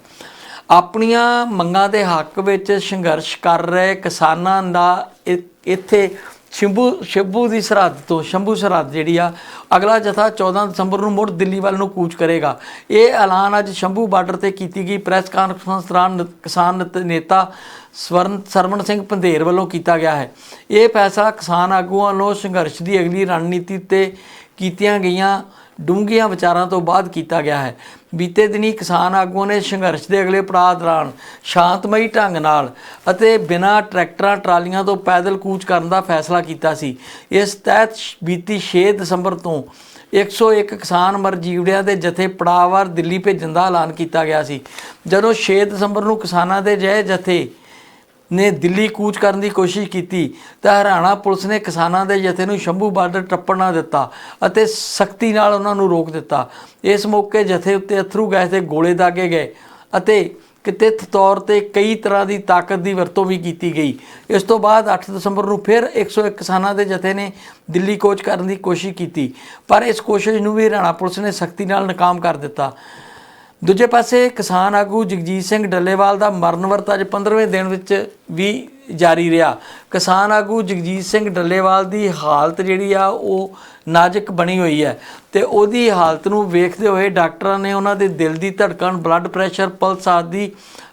ਆਪਣੀਆਂ ਮੰਗਾਂ ਦੇ ਹੱਕ ਵਿੱਚ ਸੰਘਰਸ਼ ਕਰ ਰਹੇ ਕਿਸਾਨਾਂ ਦਾ ਇ- ਇੱਥੇ ਸ਼ੰਭੂ ਸ਼ੰਭੂ ਦੀ ਸਰਹੱਦ ਤੋਂ, ਸ਼ੰਭੂ ਸਰਹੱਦ ਜਿਹੜੀ ਆ, ਅਗਲਾ ਜਥਾ 14 ਦਸੰਬਰ ਨੂੰ ਮੁੜ ਦਿੱਲੀ ਵੱਲ ਨੂੰ ਕੂਚ ਕਰੇਗਾ। ਇਹ ਐਲਾਨ ਅੱਜ ਸ਼ੰਭੂ ਬਾਰਡਰ ਤੇ ਕੀਤੀ ਗਈ ਪ੍ਰੈਸ ਕਾਨਫਰੰਸ ਦੌਰਾਨ ਨ- ਕਿਸਾਨ ਨੇਤ- ਨੇਤਾ ਸਵਰਨ, ਸਰਵਣ ਸਿੰਘ ਪੰਧੇਰ ਵੱਲੋਂ ਕੀਤਾ ਗਿਆ ਹੈ। ਇਹ ਫੈਸਲਾ ਕਿਸਾਨ ਆਗੂਆਂ ਵੱਲੋਂ ਸੰਘਰਸ਼ ਦੀ ਅਗਲੀ ਰਣਨੀਤੀ ਤੇ ਕੀਤੀਆਂ ਗਈਆਂ ਡੂੰਘੀਆਂ ਵਿਚਾਰਾਂ ਤੋਂ ਬਾਅਦ ਕੀਤਾ ਗਿਆ ਹੈ। ਬੀਤੇ ਦਿਨੀ ਕਿਸਾਨ ਆਗੂਆਂ ਨੇ ਸੰਘਰਸ਼ ਦੇ ਅਗਲੇ ਪੜਾਅ ਦੌਰਾਨ ਸ਼ਾਂਤਮਈ ਢੰਗ ਨਾਲ ਅਤੇ ਬਿਨਾਂ ਟਰੈਕਟਰਾਂ, ਟਰਾਲੀਆਂ ਤੋਂ ਪੈਦਲ ਕੂਚ ਕਰਨ ਦਾ ਫੈਸਲਾ ਕੀਤਾ ਸੀ। ਇਸ ਤਹਿਤ ਬੀਤੀ 6 ਦਸੰਬਰ ਤੋਂ 101 ਕਿਸਾਨ ਮਰਜੀਵੜਿਆਂ ਦੇ ਜਥੇ ਪੜਾਅਵਾਰ ਦਿੱਲੀ ਭੇਜਣ ਦਾ ਐਲਾਨ ਕੀਤਾ ਗਿਆ ਸੀ। ਜਦੋਂ 6 ਦਸੰਬਰ ਨੂੰ ਕਿਸਾਨਾਂ ਦੇ ਜੈ ਜਥੇ ਨੇ ਦਿੱਲੀ ਕੂਚ ਕਰਨ ਦੀ ਕੋਸ਼ਿਸ਼ ਕੀਤੀ ਤਾਂ ਹਰਿਆਣਾ ਪੁਲਿਸ ਨੇ ਕਿਸਾਨਾਂ ਦੇ ਜਥੇ ਨੂੰ ਸ਼ੰਭੂ ਬਾਰਡਰ ਟੱਪਣ ਨਾ ਦਿੱਤਾ ਅਤੇ ਸਖਤੀ ਨਾਲ ਉਹਨਾਂ ਨੂੰ ਰੋਕ ਦਿੱਤਾ। ਇਸ ਮੌਕੇ ਜਥੇ ਉੱਤੇ ਅਥਰੂ ਗੈਸ ਦੇ ਗੋਲੇ ਦਾਗੇ ਗਏ ਅਤੇ ਕਿਤਿਤ ਤੌਰ ਤੇ ਕਈ ਤਰ੍ਹਾਂ ਦੀ ਤਾਕਤ ਦੀ ਵਰਤੋਂ ਵੀ ਕੀਤੀ ਗਈ। ਇਸ ਤੋਂ ਬਾਅਦ 8 ਦਸੰਬਰ ਨੂੰ ਫਿਰ 101 ਕਿਸਾਨਾਂ ਦੇ ਜਥੇ ਨੇ ਦਿੱਲੀ ਕੂਚ ਕਰਨ ਦੀ ਕੋਸ਼ਿਸ਼ ਕੀਤੀ। ਪਰ ਇਸ ਕੋਸ਼ਿਸ਼ ਨੂੰ ਵੀ ਹਰਿਆਣਾ ਪੁਲਿਸ ਨੇ ਸਖਤੀ ਨਾਲ ਨਾਕਾਮ ਕਰ ਦਿੱਤਾ। ਦੂਜੇ ਪਾਸੇ ਕਿਸਾਨ ਆਗੂ ਜਗਜੀਤ ਸਿੰਘ ਡੱਲੇਵਾਲ ਦਾ ਮਰਨ ਵਰਤ ਅੱਜ 15ਵੇਂ ਦਿਨ ਵਿੱਚ ਵੀ ਜਾਰੀ ਰਿਹਾ। ਕਿਸਾਨ ਆਗੂ ਜਗਜੀਤ ਸਿੰਘ ਡੱਲੇਵਾਲ ਦੀ ਹਾਲਤ ਜਿਹੜੀ ਆ, ਉਹ ਨਾਜ਼ੁਕ ਬਣੀ ਹੋਈ ਹੈ ਤੇ ਉਹਦੀ ਹਾਲਤ ਨੂੰ ਵੇਖਦੇ ਹੋਏ ਡਾਕਟਰਾਂ ਨੇ ਉਹਨਾਂ ਦੇ ਦਿਲ ਦੀ ਧੜਕਣ, ਬਲੱਡ ਪ੍ਰੈਸ਼ਰ, ਪਲਸ ਆਦਿ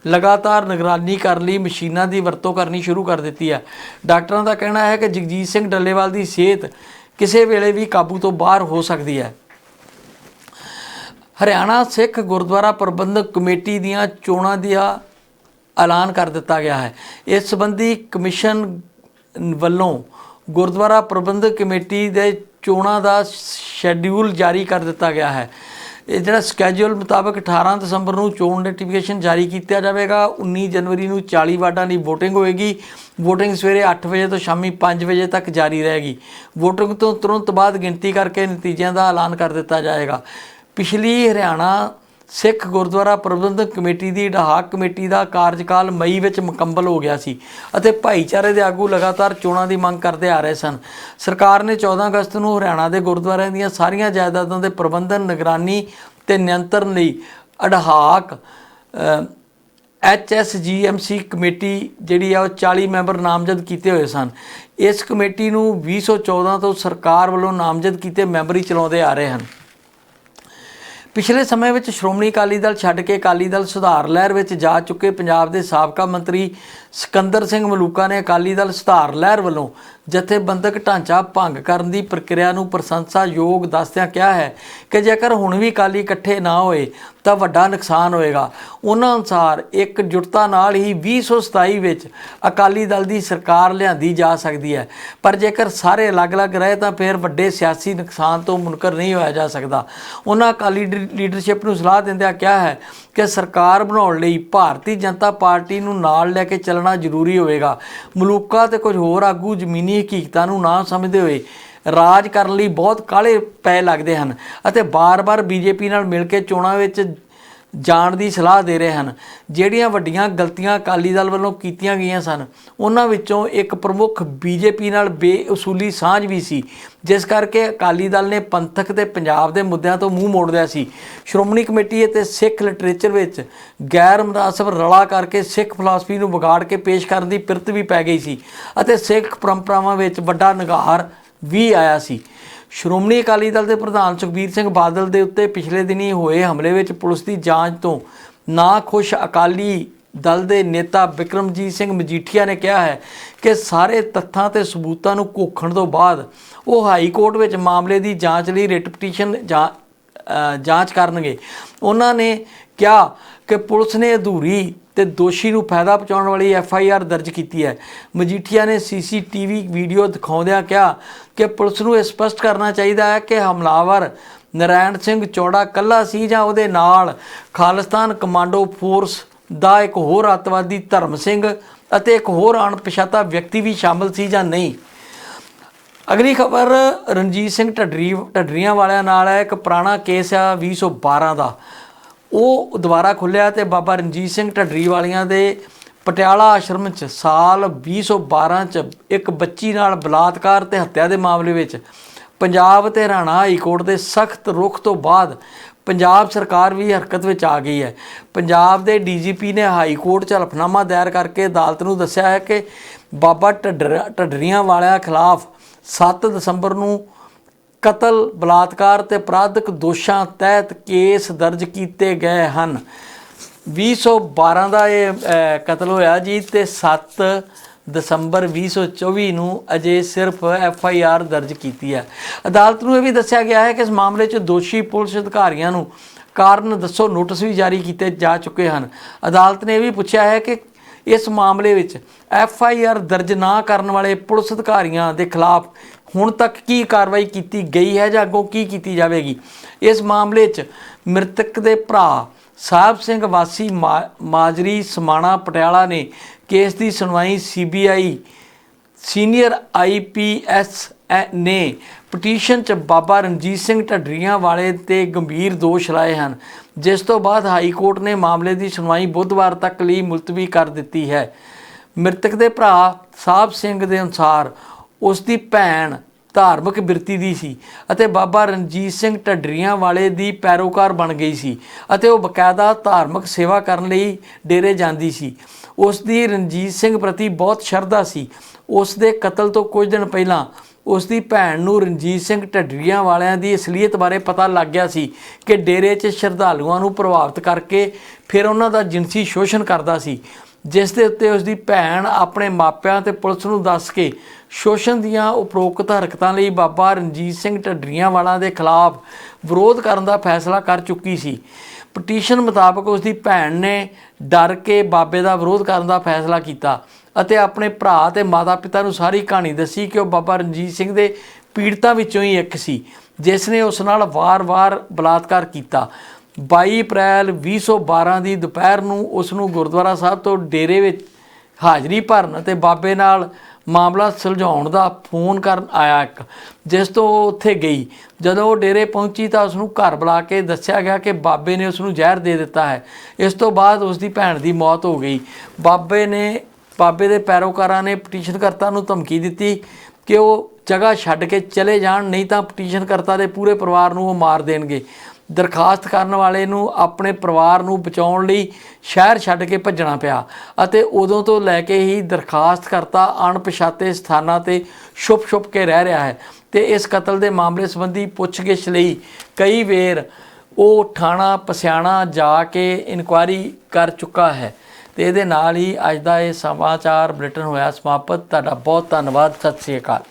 ਲਗਾਤਾਰ ਨਿਗਰਾਨੀ ਕਰਨ ਲਈ, ਮਸ਼ੀਨਾਂ ਦੀ ਵਰਤੋਂ ਕਰਨੀ ਸ਼ੁਰੂ ਕਰ ਦਿੱਤੀ ਹੈ। ਡਾਕਟਰਾਂ ਦਾ ਕਹਿਣਾ ਹੈ ਕਿ ਜਗਜੀਤ ਸਿੰਘ ਡੱਲੇਵਾਲ ਦੀ ਸਿਹਤ ਕਿਸੇ ਵੇਲੇ ਵੀ ਕਾਬੂ ਤੋਂ ਬਾਹਰ ਹੋ ਸਕਦੀ ਹੈ। ਹਰਿਆਣਾ ਸਿੱਖ ਗੁਰਦੁਆਰਾ ਪ੍ਰਬੰਧਕ ਕਮੇਟੀ ਦੀਆਂ ਚੋਣਾਂ ਦਾ ਐਲਾਨ ਕਰ ਦਿੱਤਾ ਗਿਆ ਹੈ। ਇਸ ਸੰਬੰਧੀ ਕਮਿਸ਼ਨ ਵੱਲੋਂ ਗੁਰਦੁਆਰਾ ਪ੍ਰਬੰਧਕ ਕਮੇਟੀ ਦੇ ਚੋਣਾਂ ਦਾ ਸ਼ੈਡਿਊਲ ਜਾਰੀ ਕਰ ਦਿੱਤਾ ਗਿਆ ਹੈ। ਇਹ ਜਿਹੜਾ ਸਕੇਜੂਲ ਮੁਤਾਬਕ 18 ਦਸੰਬਰ ਨੂੰ ਚੋਣ ਨੋਟੀਫਿਕੇਸ਼ਨ ਜਾਰੀ ਕੀਤਾ ਜਾਵੇਗਾ। 19 ਜਨਵਰੀ ਨੂੰ 40 ਵਾਰਡਾਂ ਦੀ VOTING ਹੋਏਗੀ। VOTING ਸਵੇਰੇ 8 ਵਜੇ ਤੋਂ ਸ਼ਾਮੀ 5 ਵਜੇ ਤੱਕ ਜਾਰੀ ਰਹੇਗੀ। VOTING ਤੋਂ ਤੁਰੰਤ ਬਾਅਦ ਗਿਣਤੀ ਕਰਕੇ ਨਤੀਜਿਆਂ ਦਾ ਐਲਾਨ ਕਰ ਦਿੱਤਾ ਜਾਏਗਾ। ਪਿਛਲੀ ਹਰਿਆਣਾ ਸਿੱਖ ਗੁਰਦੁਆਰਾ ਪ੍ਰਬੰਧਕ ਕਮੇਟੀ ਦੀ ਢਹਾਕ ਕਮੇਟੀ ਦਾ ਕਾਰਜਕਾਲ ਮਈ ਵਿੱਚ ਮੁਕੰਮਲ ਹੋ ਗਿਆ ਸੀ ਅਤੇ ਭਾਈਚਾਰੇ ਦੇ ਆਗੂ ਲਗਾਤਾਰ ਚੋਣਾਂ ਦੀ ਮੰਗ ਕਰਦੇ ਆ ਰਹੇ ਸਨ। ਸਰਕਾਰ ਨੇ 14 ਅਗਸਤ ਨੂੰ ਹਰਿਆਣਾ ਦੇ ਗੁਰਦੁਆਰਿਆਂ ਦੀਆਂ ਸਾਰੀਆਂ ਜਾਇਦਾਦਾਂ ਦੇ ਪ੍ਰਬੰਧਨ, ਨਿਗਰਾਨੀ ਤੇ ਨਿਯੰਤਰਣ ਲਈ ਅਢਹਾਕ ਐਚਐਸਜੀਐਮਸੀ ਕਮੇਟੀ ਜਿਹੜੀ ਆ ਉਹ 40 ਮੈਂਬਰ ਨਾਮਜ਼ਦ ਕੀਤੇ ਹੋਏ ਸਨ। ਇਸ ਕਮੇਟੀ ਨੂੰ 2014 ਤੋਂ ਸਰਕਾਰ ਵੱਲੋਂ ਨਾਮਜ਼ਦ ਕੀਤੇ ਮੈਂਬਰ ਹੀ ਚਲਾਉਂਦੇ ਆ ਰਹੇ ਹਨ। ਪਿਛਲੇ ਸਮੇਂ ਵਿੱਚ ਸ਼੍ਰੋਮਣੀ ਅਕਾਲੀ ਦਲ ਛੱਡ ਕੇ ਅਕਾਲੀ ਦਲ ਸੁਧਾਰ ਲਹਿਰ ਵਿੱਚ ਜਾ ਚੁੱਕੇ ਪੰਜਾਬ ਦੇ ਸਾਬਕਾ ਮੰਤਰੀ ਸਿਕੰਦਰ ਸਿੰਘ ਮਲੂਕਾ ਨੇ ਅਕਾਲੀ ਦਲ ਸੁਧਾਰ ਲਹਿਰ ਵੱਲੋਂ ਜਥੇਬੰਦਕ ਢਾਂਚਾ ਭੰਗ ਕਰਨ ਦੀ ਪ੍ਰਕਿਰਿਆ ਨੂੰ ਪ੍ਰਸ਼ੰਸਾਯੋਗ ਦੱਸਦਿਆਂ ਕਿਹਾ ਹੈ ਕਿ ਜੇਕਰ ਹੁਣ ਵੀ ਅਕਾਲੀ ਇਕੱਠੇ ਨਾ ਹੋਏ, ਤਾਂ ਵੱਡਾ ਨੁਕਸਾਨ ਹੋਏਗਾ। ਉਹਨਾਂ ਅਨੁਸਾਰ ਇੱਕ ਜੁਟਤਾ ਨਾਲ ਹੀ 2027 ਵਿੱਚ ਅਕਾਲੀ ਦਲ ਦੀ ਸਰਕਾਰ ਲਿਆਂਦੀ ਜਾ ਸਕਦੀ ਹੈ। ਪਰ ਜੇਕਰ ਸਾਰੇ ਅਲੱਗ-ਅਲੱਗ ਰਹੇ, ਤਾਂ ਫਿਰ ਵੱਡੇ ਸਿਆਸੀ ਨੁਕਸਾਨ ਤੋਂ ਮੁਨਕਰ ਨਹੀਂ ਹੋਇਆ ਜਾ ਸਕਦਾ। ਉਹਨਾਂ ਅਕਾਲੀ ਡੀ- ਲੀਡਰਸ਼ਿਪ ਨੂੰ ਸਲਾਹ ਦਿੰਦਿਆਂ ਕਿਹਾ ਹੈ ਕਿ ਸਰਕਾਰ ਬਣਾਉਣ ਲਈ ਭਾਰਤੀ ਜਨਤਾ ਪਾਰਟੀ ਨੂੰ ਨਾਲ ਲੈ ਕੇ ਚੱਲਣਾ ਜ਼ਰੂਰੀ ਹੋਵੇਗਾ। ਮਲੂਕਾ ਤੇ ਕੁਝ ਹੋਰ ਆਗੂ ਜ਼ਮੀਨੀ ਹਕੀਕਤਾਂ ਨੂੰ ਨਾ ਸਮਝਦੇ ਹੋਏ ਰਾਜ ਕਰਨ ਲਈ ਬਹੁਤ ਕਾਲੇ ਪੈ ਲੱਗਦੇ ਹਨ ਅਤੇ ਬਾਰ-ਬਾਰ ਬੀਜੇਪੀ ਨਾਲ ਮਿਲ ਕੇ ਚੋਣਾਂ ਵਿੱਚ ਜਾਣ ਦੀ ਸਲਾਹ ਦੇ ਰਹੇ ਹਨ। ਜਿਹੜੀਆਂ ਵੱਡੀਆਂ ਗਲਤੀਆਂ ਅਕਾਲੀ ਦਲ ਵੱਲੋਂ ਕੀਤੀਆਂ ਗਈਆਂ ਸਨ, ਉਹਨਾਂ ਵਿੱਚੋਂ ਇੱਕ ਪ੍ਰਮੁੱਖ ਬੀਜੇਪੀ ਨਾਲ ਬੇਅਸੂਲੀ ਸਾਂਝ ਵੀ ਸੀ, ਜਿਸ ਕਰਕੇ ਅਕਾਲੀ ਦਲ ਨੇ ਪੰਥਕ ਤੇ ਪੰਜਾਬ ਦੇ ਮੁੱਦਿਆਂ ਤੋਂ ਮੂੰਹ ਮੋੜ ਲਿਆ ਸੀ। ਸ਼੍ਰੋਮਣੀ ਕਮੇਟੀ ਅਤੇ ਸਿੱਖ ਲਿਟਰੇਚਰ ਵਿੱਚ ਗੈਰ ਮੁਨਾਸਬ ਰਲਾ ਕਰਕੇ ਸਿੱਖ ਫਿਲਾਸਫੀ ਨੂੰ ਵਿਗਾੜ ਕੇ ਪੇਸ਼ ਕਰਨ ਦੀ ਪਿਰਤ ਵੀ ਪੈ ਗਈ ਸੀ ਅਤੇ ਸਿੱਖ ਪਰੰਪਰਾਵਾਂ ਵਿੱਚ ਵੱਡਾ ਨਿਗਾਰ ਵੀ ਆਇਆ ਸੀ। ਸ਼੍ਰੋਮਣੀ ਅਕਾਲੀ ਦਲ ਦੇ ਪ੍ਰਧਾਨ ਸੁਖਬੀਰ ਸਿੰਘ ਬਾਦਲ ਦੇ ਉੱਤੇ ਪਿਛਲੇ ਦਿਨੀ ਹੋਏ ਹਮਲੇ ਵਿੱਚ ਪੁਲਿਸ ਦੀ ਜਾਂਚ ਤੋਂ ਨਾ ਖੁਸ਼ ਅਕਾਲੀ ਦਲ ਦੇ ਨੇਤਾ ਵਿਕਰਮਜੀਤ ਸਿੰਘ ਮਜੀਠੀਆ ਨੇ ਕਿਹਾ ਹੈ ਕਿ ਸਾਰੇ ਤੱਥਾਂ ਤੇ ਸਬੂਤਾਂ ਨੂੰ ਘੋਖਣ ਤੋਂ ਬਾਅਦ ਉਹ ਹਾਈ ਕੋਰਟ ਵਿੱਚ ਮਾਮਲੇ ਦੀ ਜਾਂਚ ਲਈ ਰਿਟ ਪਟੀਸ਼ਨ ਜਾਂਚ ਕਰਨਗੇ। ਉਹਨਾਂ ਨੇ ਕਿਹਾ ਕਿ ਪੁਲਿਸ ਨੇ ਅਧੂਰੀ ਤੇ ਦੋਸ਼ੀ ਨੂੰ ਫਾਇਦਾ ਪਹੁੰਚਾਉਣ ਵਾਲੀ ਐਫ ਆਈ ਆਰ ਦਰਜ ਕੀਤੀ ਹੈ। ਮਜੀਠੀਆ ਨੇ ਸੀਸੀਟੀਵੀ ਵੀਡੀਓ ਦਿਖਾਉਂਦਿਆਂ ਕਿਹਾ ਕਿ ਪੁਲਿਸ ਨੂੰ ਇਹ ਸਪਸ਼ਟ ਕਰਨਾ ਚਾਹੀਦਾ ਹੈ ਕਿ ਹਮਲਾਵਰ ਨਰਾਇਣ ਸਿੰਘ ਚੌੜਾ ਕੱਲਾ ਸੀ ਜਾਂ ਉਹਦੇ ਨਾਲ ਖਾਲਿਸਤਾਨ ਕਮਾਂਡੋ ਫੋਰਸ ਦਾ ਇੱਕ ਹੋਰ ਅੱਤਵਾਦੀ ਧਰਮ ਸਿੰਘ ਅਤੇ ਇੱਕ ਹੋਰ ਅਣਪਛਾਤਾ ਵਿਅਕਤੀ ਵੀ ਸ਼ਾਮਲ ਸੀ ਜਾਂ ਨਹੀਂ। ਅਗਲੀ ਖਬਰ ਰਣਜੀਤ ਸਿੰਘ ਢੱਡਰੀ ਢੱਡਰੀਆਂ ਵਾਲਿਆਂ ਨਾਲ ਹੈ। ਇੱਕ ਪੁਰਾਣਾ ਕੇਸ ਆ 2012 ਦਾ। ਉਹ ਦੁਬਾਰਾ ਖੁੱਲਿਆ ਤੇ ਬਾਬਾ ਰਣਜੀਤ ਸਿੰਘ ਢੱਡਰੀ ਵਾਲਿਆਂ ਦੇ ਪਟਿਆਲਾ ਆਸ਼ਰਮ 'ਚ ਸਾਲ 2012 'ਚ ਇੱਕ ਬੱਚੀ ਨਾਲ ਬਲਾਤਕਾਰ ਤੇ ਹੱਤਿਆ ਦੇ ਮਾਮਲੇ ਵਿੱਚ ਪੰਜਾਬ ਤੇ ਹਰਿਆਣਾ ਹਾਈ ਕੋਰਟ ਦੇ ਸਖਤ ਰੁਖ ਤੋਂ ਬਾਅਦ ਪੰਜਾਬ ਸਰਕਾਰ ਵੀ ਹਰਕਤ ਵਿੱਚ ਆ ਗਈ ਹੈ। ਪੰਜਾਬ ਦੇ ਡੀਜੀਪੀ ਨੇ ਹਾਈ ਕੋਰਟ 'ਚ ਹਲਫਨਾਮਾ ਦਾਇਰ ਕਰਕੇ ਅਦਾਲਤ ਨੂੰ ਦੱਸਿਆ ਹੈ ਕਿ ਬਾਬਾ ਢੱਡਰ- ਢੱਡਰੀਆਂ ਵਾਲਿਆਂ ਖਿਲਾਫ 7 ਦਸੰਬਰ ਨੂੰ ਕਤਲ, ਬਲਾਤਕਾਰ ਤੇ ਅਪਰਾਧਿਕ ਦੋਸ਼ਾਂ ਤਹਿਤ ਕੇਸ ਦਰਜ ਕੀਤੇ ਗਏ ਹਨ। 2012 ਦਾ ਇਹ ਕਤਲ ਹੋਇਆ ਜੀ ਤੇ 7 ਦਸੰਬਰ 2024 ਨੂੰ ਅਜੇ ਸਿਰਫ ਐਫ ਆਈ ਆਰ ਦਰਜ ਕੀਤੀ ਹੈ। ਅਦਾਲਤ ਨੂੰ ਇਹ ਵੀ ਦੱਸਿਆ ਗਿਆ ਹੈ ਕਿ ਇਸ ਮਾਮਲੇ 'ਚ ਦੋਸ਼ੀ ਪੁਲਿਸ ਅਧਿਕਾਰੀਆਂ ਨੂੰ ਕਾਰਨ ਦੱਸੋ ਨੋਟਿਸ ਵੀ ਜਾਰੀ ਕੀਤੇ ਜਾ ਚੁੱਕੇ ਹਨ। ਅਦਾਲਤ ਨੇ ਇਹ ਵੀ ਪੁੱਛਿਆ ਹੈ ਕਿ ਇਸ ਮਾਮਲੇ ਵਿੱਚ ਐਫ ਆਈ ਆਰ ਦਰਜ ਨਾ ਕਰਨ ਵਾਲੇ ਪੁਲਿਸ ਅਧਿਕਾਰੀਆਂ ਦੇ ਖਿਲਾਫ ਹੁਣ ਤੱਕ ਕੀ ਕਾਰਵਾਈ ਕੀਤੀ ਗਈ ਹੈ ਜਾਂ ਅੱਗੋਂ ਕੀ ਕੀਤੀ ਜਾਵੇਗੀ? ਇਸ ਮਾਮਲੇ 'ਚ ਮ੍ਰਿਤਕ ਦੇ ਭਰਾ ਸਾਹਿਬ ਸਿੰਘ ਵਾਸੀ ਮਾ- ਮਾਜਰੀ ਸਮਾਣਾ ਪਟਿਆਲਾ ਨੇ ਕੇਸ ਦੀ ਸੁਣਵਾਈ ਸੀਬੀਆਈ ਸੀਨੀਅਰ ਆਈਪੀਐਸ ਨੇ ਪਟੀਸ਼ਨ 'ਚ ਬਾਬਾ ਰਣਜੀਤ ਸਿੰਘ ਢੱਡਰੀਆਂ ਵਾਲੇ ਤੇ ਗੰਭੀਰ ਦੋਸ਼ ਲਾਏ ਹਨ। ਜਿਸ ਤੋਂ ਬਾਅਦ ਹਾਈ ਕੋਰਟ ਨੇ ਮਾਮਲੇ ਦੀ ਸੁਣਵਾਈ ਬੁੱਧਵਾਰ ਤੱਕ ਲਈ ਮੁਲਤਵੀ ਕਰ ਦਿੱਤੀ ਹੈ। ਮ੍ਰਿਤਕ ਦੇ ਭਰਾ ਸਾਹਿਬ ਸਿੰਘ ਦੇ ਅਨੁਸਾਰ ਉਸ ਦੀ ਭੈਣ ਧਾਰਮਿਕ ਬਿਰਤੀ ਦੀ ਸੀ ਅਤੇ ਬਾਬਾ ਰਣਜੀਤ ਸਿੰਘ ਢੱਡਰੀਆਂ ਵਾਲੇ ਦੀ ਪੈਰੋਕਾਰ ਬਣ ਗਈ ਸੀ ਅਤੇ ਉਹ ਬਕਾਇਦਾ ਧਾਰਮਿਕ ਸੇਵਾ ਕਰਨ ਲਈ ਡੇਰੇ ਜਾਂਦੀ ਸੀ। ਉਸ ਦੀ ਰਣਜੀਤ ਸਿੰਘ ਪ੍ਰਤੀ ਬਹੁਤ ਸ਼ਰਧਾ ਸੀ। ਉਸ ਦੇ ਕਤਲ ਤੋਂ ਕੁਝ ਦਿਨ ਪਹਿਲਾਂ ਉਸ ਦੀ ਭੈਣ ਨੂੰ ਰਣਜੀਤ ਸਿੰਘ ਢੱਡਰੀਆਂ ਵਾਲਿਆਂ ਦੀ ਅਸਲੀਅਤ ਬਾਰੇ ਪਤਾ ਲੱਗ ਗਿਆ ਸੀ ਕਿ ਡੇਰੇ 'ਚ ਸ਼ਰਧਾਲੂਆਂ ਨੂੰ ਪ੍ਰਭਾਵਿਤ ਕਰਕੇ ਫਿਰ ਉਹਨਾਂ ਦਾ ਜਿਨਸੀ ਸ਼ੋਸ਼ਣ ਕਰਦਾ ਸੀ। ਜਿਸ ਦੇ ਉੱਤੇ ਉਸ ਦੀ ਭੈਣ ਆਪਣੇ ਮਾਪਿਆਂ ਤੇ ਪੁਲਿਸ ਨੂੰ ਦੱਸ ਕੇ ਸ਼ੋਸ਼ਣ ਦੀਆਂ ਉਪਰੋਕਤ ਹਰਕਤਾਂ ਲਈ ਬਾਬਾ ਰਣਜੀਤ ਸਿੰਘ ਢੱਡਰੀਆਂ ਵਾਲਾਂ ਦੇ ਖਿਲਾਫ ਵਿਰੋਧ ਕਰਨ ਦਾ ਫੈਸਲਾ ਕਰ ਚੁੱਕੀ ਸੀ। ਪਟੀਸ਼ਨ ਮੁਤਾਬਕ ਉਸ ਦੀ ਭੈਣ ਨੇ ਡਰ ਕੇ ਬਾਬੇ ਦਾ ਵਿਰੋਧ ਕਰਨ ਦਾ ਫੈਸਲਾ ਕੀਤਾ ਅਤੇ ਆਪਣੇ ਭਰਾ ਤੇ ਮਾਤਾ-ਪਿਤਾ ਨੂੰ ਸਾਰੀ ਕਹਾਣੀ ਦੱਸੀ ਕਿ ਉਹ ਬਾਬਾ ਰਣਜੀਤ ਸਿੰਘ ਦੇ ਪੀੜਤਾਂ ਵਿੱਚੋਂ ਹੀ ਇੱਕ ਸੀ, ਜਿਸ ਨੇ ਉਸ ਨਾਲ ਵਾਰ-ਵਾਰ ਬਲਾਤਕਾਰ ਕੀਤਾ। 22 ਅਪ੍ਰੈਲ 2012 ਦੀ ਦੁਪਹਿਰ ਨੂੰ ਉਸ ਨੂੰ ਗੁਰਦੁਆਰਾ ਸਾਹਿਬ ਤੋਂ ਡੇਰੇ ਵਿੱਚ ਹਾਜ਼ਰੀ ਭਰਨ ਅਤੇ ਬਾਬੇ ਨਾਲ ਮਾਮਲਾ ਸੁਲਝਾਉਣ ਦਾ ਫੋਨ ਕਰਨ ਆਇਆ ਇੱਕ, ਜਿਸ ਤੋਂ ਉਹ ਉੱਥੇ ਗਈ। ਜਦੋਂ ਉਹ ਡੇਰੇ ਪਹੁੰਚੀ ਤਾਂ ਉਸ ਨੂੰ ਘਰ ਬੁਲਾ ਕੇ ਦੱਸਿਆ ਗਿਆ ਕਿ ਬਾਬੇ ਨੇ ਉਸ ਨੂੰ ਜ਼ਹਿਰ ਦੇ ਦਿੱਤਾ ਹੈ। ਇਸ ਤੋਂ ਬਾਅਦ ਉਸ ਦੀ ਭੈਣ ਦੀ ਮੌਤ ਹੋ ਗਈ। ਬਾਬੇ ਨੇ, ਬਾਬੇ ਦੇ ਪੈਰੋਕਾਰਾਂ ਨੇ ਪਟੀਸ਼ਨਕਰਤਾ ਨੂੰ ਧਮਕੀ ਦਿੱਤੀ ਕਿ ਉਹ ਜਗ੍ਹਾ ਛੱਡ ਕੇ ਚਲੇ ਜਾਣ, ਨਹੀਂ ਤਾਂ ਪਟੀਸ਼ਨ ਕਰਤਾ ਦੇ ਪੂਰੇ ਪਰਿਵਾਰ ਨੂੰ ਉਹ ਮਾਰ ਦੇਣਗੇ। ਦਰਖਾਸਤ ਕਰਨ ਵਾਲੇ ਨੂੰ, ਆਪਣੇ ਪਰਿਵਾਰ ਨੂੰ ਬਚਾਉਣ ਲਈ ਸ਼ਹਿਰ ਛੱਡ ਕੇ ਭੱਜਣਾ ਪਿਆ ਅਤੇ ਉਦੋਂ ਤੋਂ ਲੈ ਕੇ ਹੀ ਦਰਖਾਸਤਕਰਤਾ ਅਣਪਛਾਤੇ ਸਥਾਨਾਂ ਤੇ ਛੁਪ-ਛੁਪ ਕੇ ਰਹਿ ਰਿਹਾ ਹੈ ਤੇ ਇਸ ਕਤਲ ਦੇ ਮਾਮਲੇ ਸੰਬੰਧੀ ਪੁੱਛਗਿੱਛ ਲਈ ਕਈ ਵੇਰ ਉਹ ਥਾਣਾ ਪਸਿਆਣਾ ਜਾ ਕੇ ਇਨਕੁਆਇਰੀ ਕਰ ਚੁੱਕਾ ਹੈ ਤੇ ਇਹਦੇ ਨਾਲ ਹੀ ਅੱਜ ਦਾ ਇਹ ਸਮਾਚਾਰ ਬੁਲੇਟਿਨ ਹੋਇਆ ਸਮਾਪਤ। ਤੁਹਾਡਾ ਬਹੁਤ ਧੰਨਵਾਦ। ਸਤਿ ਸ੍ਰੀ ਅਕਾਲ।